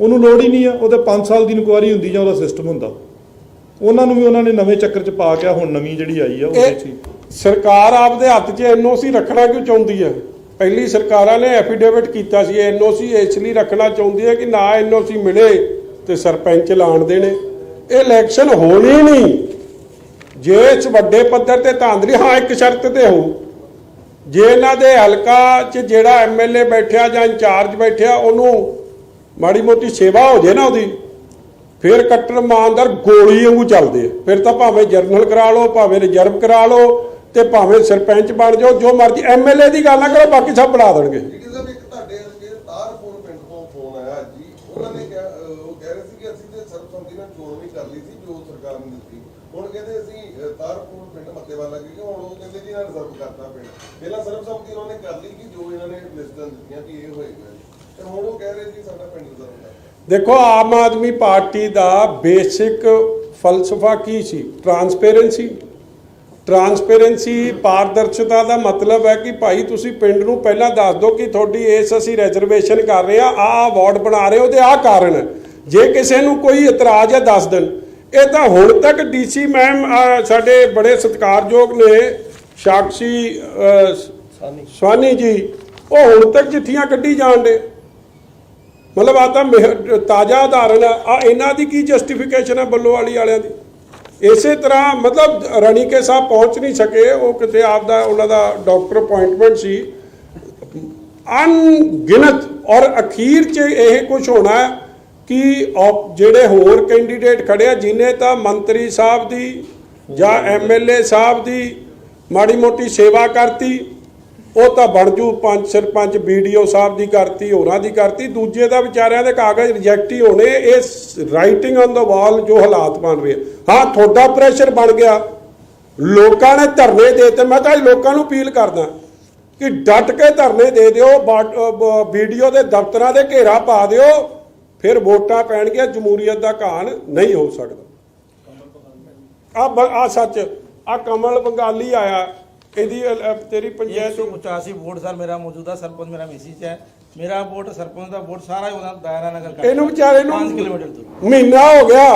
ਉਹਨੂੰ ਲੋੜ ਹੀ ਨਹੀਂ ਆ ਉਹਦੇ 5 ਸਾਲ ਦੀ ਇਨਕੁਆਰੀ ਹੁੰਦੀ ਜਾਂ ਉਹਦਾ ਸਿਸਟਮ ਹੁੰਦਾ। ਉਹਨਾਂ ਨੂੰ ਵੀ ਉਹਨਾਂ ਨੇ ਨਵੇਂ ਚੱਕਰ 'ਚ ਪਾ ਕੇ ਹੁਣ ਨਵੀਂ ਜਿਹੜੀ ਆਈ ਆ ਉਹਦੇ 'ਚ ਸਰਕਾਰ ਆਪਦੇ ਹੱਥ 'ਚ ਐਨਓਸੀ ਰੱਖਣਾ ਕਿਉਂ ਚਾਹੁੰਦੀ ਹੈ ਪਹਿਲੀ ਸਰਕਾਰਾਂ ਨੇ ਐਫੀਡੇਵਿਟ ਕੀਤਾ ਸੀ ਐਨਓਸੀ ਇਸ ਲਈ ਰੱਖਣਾ ਚਾਹੁੰਦੀ ਹੈ ਕਿ ਨਾ ਐਨਓਸੀ ਮਿਲੇ ਤੇ ਸਰਪੰਚ ਲਾਣ ਦੇਣੇ। ਇਹ ਇਲੈਕਸ਼ਨ ਹੋਣੀ ਨਹੀਂ। ਜੇ ਇਸ ਵੱਡੇ ਪੱਧਰ ਤੇ ਧਾਂਦਲੀ, ਹਾਂ, ਇੱਕ ਸ਼ਰਤ ਤੇ ਹੋ ਜੇ ਇਹਨਾਂ ਦੇ ਹਲਕਾ 'ਚ ਜਿਹੜਾ ਐਮਐਲਏ ਬੈਠਿਆ ਜਾਂ ਇੰਚਾਰਜ ਬੈਠਿਆ, ਉਹਨੂੰ ਮਾੜੀ ਮੋਟੀ ਸੇਵਾ ਹੋ ਜੇ ਨਾ ਉਹਦੀ, ਫਿਰ ਕੱਟਰ ਇਮਾਨਦਾਰ ਗੋਲੀ ਵਾਂਗੂ ਚੱਲਦੇ ਫਿਰ ਤਾਂ ਭਾਵੇਂ ਜਰਨਲ ਕਰਾ ਲਓ, ਭਾਵੇਂ ਰਿਜ਼ਰਵ ਕਰਾ ਲਓ ਤੇ ਭਾਵੇਂ ਸਰਪੰਚ ਬਣ ਜਾਓ, ਜੋ ਮਰਜ਼ੀ ਐਮਐਲਏ ਦੀ ਗੱਲ ਨਾ ਕਰੋ, ਬਾਕੀ ਸਭ ਬਣਾ ਦੇਣਗੇ ਜੀ ਸਾਹਿਬ ਇੱਕ ਤੁਹਾਡੇ ਅੱਗੇ ਤਾਰਪੁਰ ਪਿੰਡ ਤੋਂ ਫੋਨ ਆਇਆ ਅੱਜ ਜੀ ਉਹਨਾਂ ਨੇ ਕਿਹਾ ਅਹ ਉਹ ਕਹਿ ਰਹੇ ਸੀ ਕਿ ਅਸੀਂ ਤੇ ਸਰਬਸੰਮਤੀ ਨਾਲ ਚੋਣ ਵੀ ਕਰ ਲਈ ਸੀ ਜੋ ਸਰਕਾਰ ਨੇ ਦਿੱਤੀ ਹੁਣ ਕਹਿੰਦੇ ਅਸੀਂ ਅਹ, ਤਾਰਪੁਰ ਪਿੰਡ ਮੱਤੇਵਾਲ ਲੱਗੇ ਕਿ ਹੁਣ ਉਹ ਕਹਿੰਦੇ ਜੀ ਇਹਨਾਂ ਰਿਜ਼ਰਵ ਕਰਤਾ ਪਿੰਡ ਪਹਿਲਾਂ ਸਰਬਸੰਮਤੀ ਉਹਨਾਂ ਨੇ ਕਰ ਲਈ ਕਿ ਜੋ ਇਹਨਾਂ ਨੇ ਲਿਸਟਾਂ ਦਿੱਤੀਆਂ ਕਿ ਇਹ ਹੋਏਗਾ ਤੇ ਹੁਣ ਉਹ ਕਹਿ ਰਹੇ ਜੀ ਸਾਡਾ ਪਿੰਡ ਰਿਜ਼ਰਵ ਕਰ ਦੇਖੋ ਆਮ ਆਦਮੀ ਪਾਰਟੀ ਦਾ ਬੇਸਿਕ ਫਲਸਫਾ ਕੀ ਸੀ? ਟਰਾਂਸਪੇਰੈਂਸੀ ਟਰਾਂਸਪੇਰੈਂਸੀ ਪਾਰਦਰਸ਼ਤਾ ਦਾ ਮਤਲਬ ਹੈ ਕਿ ਭਾਈ ਤੁਸੀਂ ਪਿੰਡ ਨੂੰ ਪਹਿਲਾਂ ਦੱਸ ਦਿਓ ਕਿ ਤੁਹਾਡੀ ਇਸ ਅਸੀਂ ਰਿਜ਼ਰਵੇਸ਼ਨ ਕਰ ਰਹੇ ਆ ਆ ਅਵਾਰਡ ਬਣਾ ਰਹੇ ਉਹਦੇ ਆ ਕਾਰਨ ਹੈ। ਜੇ ਕਿਸੇ ਨੂੰ ਕੋਈ ਇਤਰਾਜ਼ ਹੈ ਦੱਸ ਦੇਣ। ਇਹ ਤਾਂ ਹੁਣ ਤੱਕ ਡੀਸੀ ਮੈਮ ਸਾਡੇ ਬੜੇ ਸਤਿਕਾਰਯੋਗ ਨੇ ਸਾਕਸ਼ੀ ਸਵਾਨੀ ਜੀ। ਉਹ ਹੁਣ ਤੱਕ ਚਿੱਠੀਆਂ ਕੱਢੀ ਜਾਣ ਦੇ। ਮਤਲਬ ਆ ਤਾਂ ਮਿਹ- ਤਾਜ਼ਾ ਉਦਾਹਰਨ ਆ। ਆ ਇਹਨਾਂ ਦੀ ਕੀ ਜਸਟੀਫਿਕੇਸ਼ਨ ਹੈ ਬੱਲੋਵਾਲੀ ਵਾਲਿਆਂ ਦੀ? ਇਸੇ ਤਰ੍ਹਾਂ ਮਤਲਬ ਰਣੀਕੇ ਸਾਹਿਬ ਪਹੁੰਚ ਨਹੀਂ ਸਕੇ। ਉਹ ਕਿਤੇ ਆਪਦਾ ਉਹਨਾਂ ਦਾ ਡਾਕਟਰ ਅਪਾਇੰਟਮੈਂਟ ਸੀ। ਅਣਗਿਣਤ ਔਰ ਅਖੀਰ 'ਚ ਇਹ ਕੁਝ ਹੋਣਾ ਕਿ op- ਜਿਹੜੇ ਹੋਰ ਕੈਂਡੀਡੇਟ ਖੜੇ ਆ, ਜਿਨੇ ਤਾਂ ਮੰਤਰੀ ਸਾਹਿਬ ਦੀ ਜਾਂ ਐਮਐਲਏ ਸਾਹਿਬ ਦੀ ਮਾੜੀ ਮੋਟੀ ਸੇਵਾ ਕਰਤੀ ਉਹ ਤਾਂ ਬਣ ਜੂ ਪੰਜ ਸਰਪੰਚ ਵੀਡੀਓ ਸਾਹਿਬ ਦੀ ਕਰਤੀ ਹੋਰਾਂ ਦੀ ਕਰਤੀ ਦੂਜੇ ਦਾ ਵਿਚਾਰਿਆਂ ਦੇ ਕਾਗਜ਼ ਰਿਜੈਕਟ ਹੀ ਹੋਣੇ ਇਹ ਰਾਈਟਿੰਗ ਔਨ ਦਾ ਵਾਲ ਜੋ ਹਾਲਾਤ ਬਣ ਰਹੇ ਹਾਂ ਤੁਹਾਡਾ ਪ੍ਰੈਸ਼ਰ ਬਣ ਗਿਆ। ਲੋਕਾਂ ਨੇ ਧਰਨੇ ਦੇ ਤੇ ਮੈਂ ਤਾਂ ਲੋਕਾਂ ਨੂੰ ਅਪੀਲ ਕਰਦਾ ਕਿ ਡਟ ਕੇ ਧਰਨੇ ਦੇ ਦਿਓ ਬਾਟ- ਅ, ਬ- ਵੀਡੀਓ ਦੇ ਦਫ਼ਤਰਾਂ ਦੇ ਘੇਰਾ ਪਾ ਦਿਓ ਫਿਰ ਵੋਟਾਂ ਪੈਣਗੀਆਂ ਜਮਹੂਰੀਅਤ ਦਾ ਘਾਣ ਨਹੀਂ ਹੋ ਸਕਦਾ। ਆ ਆ ਸੱਚ ਆ ਕਮਲ ਬੰਗਾਲੀ ਆਇਆ। ਇਹਦੀ ਤੇਰੀ ਪੰਚਾਇਤ 185 ਵੋਟ ਸਰ ਮੇਰਾ ਮੌਜੂਦਾ ਸਰਪੰਚ ਮੇਰਾ ਮੈਸੇਜ ਹੈ। ਮੇਰਾ ਵੋਟ ਸਰਪੰਚ ਦਾ ਵੋਟ ਸਾਰਾ ਉਹਨਾਂ ਦਾਇਰਾ ਨਗਰ ਕਰ ਇਹਨੂੰ ਵਿਚਾਰੇ ਨੂੰ 5 ਕਿਲੋਮੀਟਰ ਦੂਰ। ਮਹੀਨਾ ਹੋ ਗਿਆ।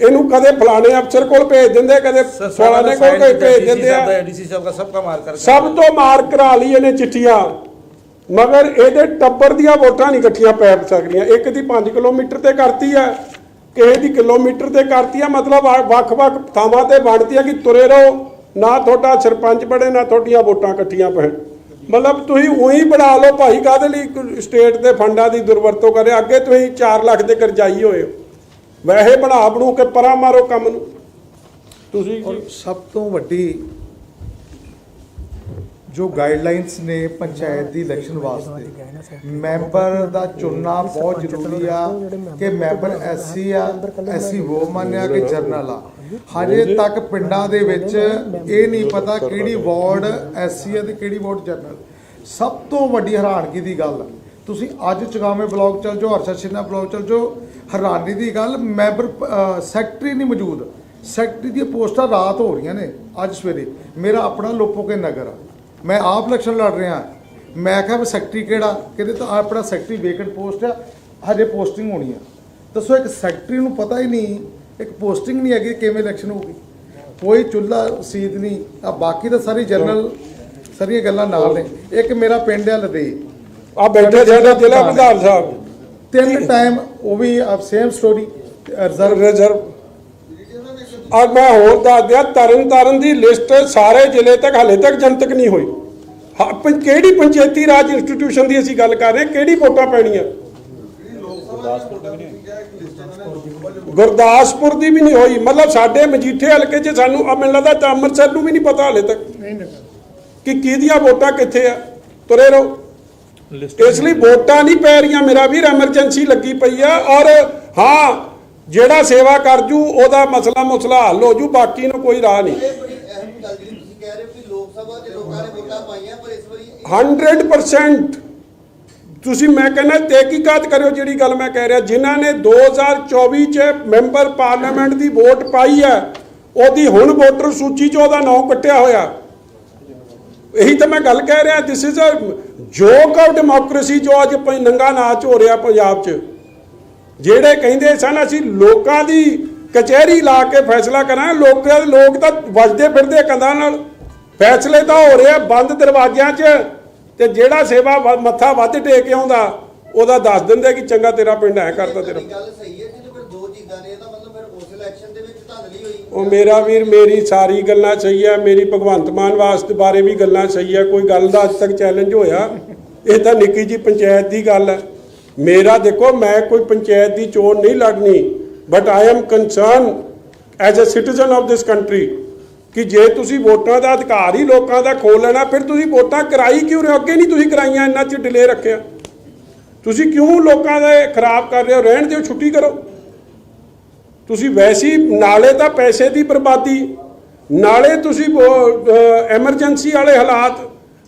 ਇਹਨੂੰ ਕਦੇ ਫਲਾਣੇ ਅਫਸਰ ਕੋਲ ਭੇਜ ਦਿੰਦੇ ਕਦੇ ਫਲਾਣੇ ਕੋਲ ਕੋਈ ਭੇਜ ਦਿੰਦੇ ਆ। ਡੀਸੀ ਸਾਹਿਬ ਦਾ ਸਭ ਦਾ ਮਾਰ ਕਰਕੇ ਸਭ ਤੋਂ ਮਾਰ ਕਰਾ ਲਈ ਇਹਨੇ ਚਿੱਠੀਆਂ। ਮਗਰ ਇਹਦੇ ਟੱਬਰ ਦੀਆਂ ਵੋਟਾਂ ਨਹੀਂ ਇਕੱਠੀਆਂ ਪੈ ਸਕਦੀਆਂ। ਇੱਕ ਦੀ 5 ਕਿਲੋਮੀਟਰ ਤੇ ਕਰਤੀ ਹੈ ਕਿਸੇ ਦੀ ਕਿਲੋਮੀਟਰ ਤੇ ਕਰਤੀ ਹੈ ਮਤਲਬ ਵੱਖ-ਵੱਖ ਥਾਵਾਂ ਤੇ ਵੰਡਤੀ ਹੈ ਕਿ ਤੁਰੇ ਰਹੋ। ਨਾ ਤੁਹਾਡਾ ਸਰਪੰਚ ਬਣੇ ਨਾ ਤੁਹਾਡੀਆਂ ਵੋਟਾਂ ਇਕੱਠੀਆਂ ਪੈਣ। ਮਤਲਬ ਤੁਸੀਂ ਉਹੀ ਬਣਾ ਲਓ ਭਾਈ ਕਾਹਦੇ ਲਈ ਸਟੇਟ ਦੇ ਫੰਡਾਂ ਦੀ ਦੁਰਵਰਤੋਂ ਕਰੇ। ਅੱਗੇ ਤੁਸੀਂ 4 ਲੱਖ ਦੇ ਕਰਜ਼ਾਈ ਹੋਏ ਵੈਸੇ ਬਣਾ ਬਣੂ ਕੇ ਪਰਾਂ ਮਾਰੋ ਕੰਮ ਨੂੰ। ਤੁਸੀਂ ਸਭ ਤੋਂ ਵੱਡੀ ਜੋ ਗਾਈਡਲਾਈਨਸ ਨੇ ਪੰਚਾਇਤ ਦੀ ਇਲੈਕਸ਼ਨ ਵਾਸਤੇ। ਮੈਂਬਰ ਦਾ ਚੁਣਨਾ ਬਹੁਤ ਜ਼ਰੂਰੀ ਆ ਕਿ ਮੈਂਬਰ ਐਸਸੀ ਆ, ਐਸਸੀ ਵੋਮਨ ਆ ਕਿ ਜਰਨਲ ਆ। ਹਜੇ ਤੱਕ ਪਿੰਡਾਂ ਦੇ ਵਿੱਚ ਇਹ ਨਹੀਂ ਪਤਾ ਕਿਹੜੀ ਵਾਰਡ ਐਸਸੀ ਆ ਤੇ ਕਿਹੜੀ ਵਾਰਡ ਜਰਨਲ ਸਭ ਤੋਂ ਵੱਡੀ ਹੈਰਾਨਗੀ ਦੀ ਗੱਲ, ਤੁਸੀਂ ਅੱਜ ਚਗਾਵੇਂ ਬਲਾਕ ਚਲ ਜਾਓ ਹਰਸ਼ਾ ਸ਼ਿੰਨਾ ਬਲਾਕ ਚਲ ਜਾਓ, ਹੈਰਾਨੀ ਦੀ ਗੱਲ ਮੈਂਬਰ ਸੈਕਟਰੀ ਨਹੀਂ ਮੌਜੂਦ। ਸੈਕਟਰੀ ਦੀਆਂ ਪੋਸਟਾਂ ਰਾਤ ਹੋ ਰਹੀਆਂ ਨੇ, ਅੱਜ ਸਵੇਰੇ। ਮੇਰਾ ਆਪਣਾ ਲੋਪੋ ਕੇ ਨਗਰ ਆ। ਮੈਂ ਆਪ ਇਲੈਕਸ਼ਨ ਲੜ ਰਿਹਾ। ਮੈਂ ਕਿਹਾ ਵੀ ਸੈਕਟਰੀ ਕਿਹੜਾ? ਕਹਿੰਦੇ ਤਾਂ ਆਪਣਾ ਸੈਕਟਰੀ ਵੇਕੈਂਟ ਪੋਸਟ ਆ ਹਜੇ ਪੋਸਟਿੰਗ ਹੋਣੀ ਆ। ਦੱਸੋ ਇੱਕ ਸੈਕਟਰੀ ਨੂੰ ਪਤਾ ਹੀ ਨਹੀਂ ਇੱਕ ਪੋਸਟਿੰਗ ਨਹੀਂ ਹੈਗੀ ਕਿਵੇਂ ਇਲੈਕਸ਼ਨ ਹੋਊਗੀ? ਕੋਈ ਚੁੱਲਾ ਰਸੀਦ ਨਹੀਂ। ਆ ਬਾਕੀ ਤਾਂ ਸਾਰੀ ਜਨਰਲ ਸਾਰੀਆਂ ਗੱਲਾਂ ਨਾਲ ਨੇ। ਇੱਕ ਮੇਰਾ ਪਿੰਡ ਆ ਲਦੇ ਆ ਬੈਠੇ ਸਾਡੇ ਜ਼ਿਲ੍ਹਾ ਪ੍ਰਧਾਨ ਸਾਹਿਬ। ਤਿੰਨ ਟਾਈਮ ਉਹ ਵੀ ਸੇਮ ਸਟੋਰੀ ਰਿਜ਼ਰਵ ਰਿਜ਼ਰਵ ਔਰ ਮੈਂ ਹੋਰ ਦੱਸ ਦਿਆਂ ਤਰਨ ਤਾਰਨ ਦੀ ਲਿਸਟ ਸਾਰੇ ਜ਼ਿਲ੍ਹੇ ਤੱਕ ਹਲੇ ਤੱਕ ਜਨਤਕ ਨਹੀਂ ਹੋਈ ਕਿਹੜੀ ਪੰਚਾਇਤੀ ਰਾਜ ਇੰਸਟੀਟਿਊਸ਼ਨ ਦੀ ਅਸੀਂ ਗੱਲ ਕਰ ਰਹੇ ਕਿਹੜੀ ਵੋਟਾਂ ਪੈਣੀਆਂ ਗੁਰਦਾਸਪੁਰ ਦੀ ਵੀ ਨਹੀਂ ਹੋਈ ਮਤਲਬ ਸਾਡੇ ਮਜੀਠੇ ਹਲਕੇ 'ਚ ਸਾਨੂੰ ਆ ਮੈਨੂੰ ਲੱਗਦਾ ਤਾਂ ਅੰਮ੍ਰਿਤਸਰ ਨੂੰ ਵੀ ਨਹੀਂ ਪਤਾ ਹਲੇ ਤੱਕ ਕਿ ਕਿਹਦੀਆਂ ਵੋਟਾਂ ਕਿੱਥੇ ਆ ਤੁਰੇ ਰਹੋ ਇਸ ਲਈ ਵੋਟਾਂ ਨਹੀਂ ਪੈ ਰਹੀਆਂ ਮੇਰਾ ਵੀਰ ਐਮਰਜੈਂਸੀ ਲੱਗੀ ਪਈ ਆ ਔਰ ਹਾਂ ਜਿਹੜਾ ਸੇਵਾ ਕਰ ਜੂ ਉਹਦਾ ਮਸਲਾ ਮੁਸਲਾ ਹੱਲ ਹੋ ਜੂ ਬਾਕੀ ਨੂੰ ਕੋਈ ਰਾਹ ਨਹੀਂ। ਇਹ ਬੜੀ ਅਹਿਮ ਗੱਲ ਜਿਹੜੀ ਤੁਸੀਂ ਕਹਿ ਰਹੇ ਹੋ ਕਿ ਲੋਕ ਸਭਾ ਦੇ ਲੋਕਾਂ ਨੇ ਵੋਟਾਂ ਪਾਈਆਂ ਪਰ ਇਸ ਵਾਰੀ 100% ਤੁਸੀਂ ਮੈਂ ਕਹਿੰਦਾ ਤਹਿਕੀਕਾਤ ਕਰਿਓ ਜਿਹੜੀ ਗੱਲ ਮੈਂ ਕਹਿ ਰਿਹਾ। ਜਿਨ੍ਹਾਂ ਨੇ 2024 ਚ ਮੈਂਬਰ ਪਾਰਲੀਮੈਂਟ ਦੀ ਵੋਟ ਪਾਈ ਹੈ ਉਹਦੀ ਹੁਣ ਵੋਟਰ ਸੂਚੀ 'ਚ ਉਹਦਾ ਨਾਮ ਕੱਟਿਆ ਹੋਇਆ। ਇਹੀ ਤਾਂ ਮੈਂ ਗੱਲ ਕਹਿ ਰਿਹਾ this is a joke of democracy ਜੋ ਅੱਜ ਨੰਗਾ ਨਾਚ ਹੋ ਰਿਹਾ ਪੰਜਾਬ 'ਚ। ਜਿਹੜੇ ਕਹਿੰਦੇ ਸਨ ਅਸੀਂ ਲੋਕਾਂ ਦੀ ਕਚਹਿਰੀ ਲਾ ਕੇ ਫੈਸਲਾ ਕਰਾਂਗੇ ਲੋਕਾਂ ਦੇ ਲੋਕ ਤਾਂ ਵੱਜਦੇ ਫਿਰਦੇ ਕੰਧਾਂ ਨਾਲ। ਫੈਸਲੇ ਤਾਂ ਹੋ ਰਹੇ ਆ ਬੰਦ ਦਰਵਾਜ਼ਿਆਂ 'ਚ ਤੇ ਜਿਹੜਾ ਸੇਵਾ ਮੱਥਾ ਵੱਧ ਟੇਕ ਆਉਂਦਾ ਉਹਦਾ ਦੱਸ ਦਿੰਦੇ ਕਿ ਚੰਗਾ ਤੇਰਾ ਪਿੰਡ ਐ ਕਰਤਾ ਤੇਰਾ। ਗੱਲ ਸਹੀ ਹੈ ਜੀ ਤੇ ਫਿਰ ਦੋ ਚੀਜ਼ਾਂ ਨੇ ਇਹਦਾ ਮਤਲਬ ਫਿਰ ਉਸ ਇਲੈਕਸ਼ਨ ਦੇ ਵਿੱਚ ਧਾਂਦਲੀ ਹੋਈ। ਉਹ ਮੇਰਾ ਵੀਰ ਮੇਰੀ ਸਾਰੀ ਗੱਲਾਂ ਸਹੀ ਹੈ ਮੇਰੀ ਭਗਵੰਤ ਮਾਨ ਵਾਸਤੇ ਬਾਰੇ ਵੀ ਗੱਲਾਂ ਸਹੀ ਹੈ ਕੋਈ ਗੱਲ ਦਾ ਅੱਜ ਤੱਕ ਚੈਲੰਜ ਹੋਇਆ। ਇਹ ਤਾਂ ਨਿੱਕੀ ਜੀ ਪੰਚਾਇਤ ਦੀ ਗੱਲ ਹੈ ਮੇਰਾ ਦੇਖੋ, ਮੈਂ ਕੋਈ ਪੰਚਾਇਤ ਦੀ ਚੋਣ ਨਹੀਂ ਲੜਨੀ but I am concern as a citizen of this country ਕਿ ਜੇ ਤੁਸੀਂ ਵੋਟਾਂ ਦਾ ਅਧਿਕਾਰ ਹੀ ਲੋਕਾਂ ਦਾ ਖੋਲ ਲੈਣਾ, ਫਿਰ ਤੁਸੀਂ ਵੋਟਾਂ ਕਰਾਈ ਕਿਉਂ ਰਹੇ ਹੋ? ਅੱਗੇ ਨਹੀਂ ਤੁਸੀਂ ਕਰਾਈਆਂ, ਇੰਨਾ ਚ ਡਿਲੇ ਰੱਖਿਆ। ਤੁਸੀਂ ਕਿਉਂ ਲੋਕਾਂ ਦੇ ਖਰਾਬ ਕਰ ਰਹੇ ਹੋ? ਰਹਿਣ ਦਿਓ, ਛੁੱਟੀ ਕਰੋ। ਤੁਸੀਂ ਵੈਸੀ, ਨਾਲੇ ਤਾਂ ਪੈਸੇ ਦੀ ਬਰਬਾਦੀ, ਨਾਲੇ ਤੁਸੀਂ ਐਮਰਜੈਂਸੀ ਵਾਲੇ ਹਾਲਾਤ,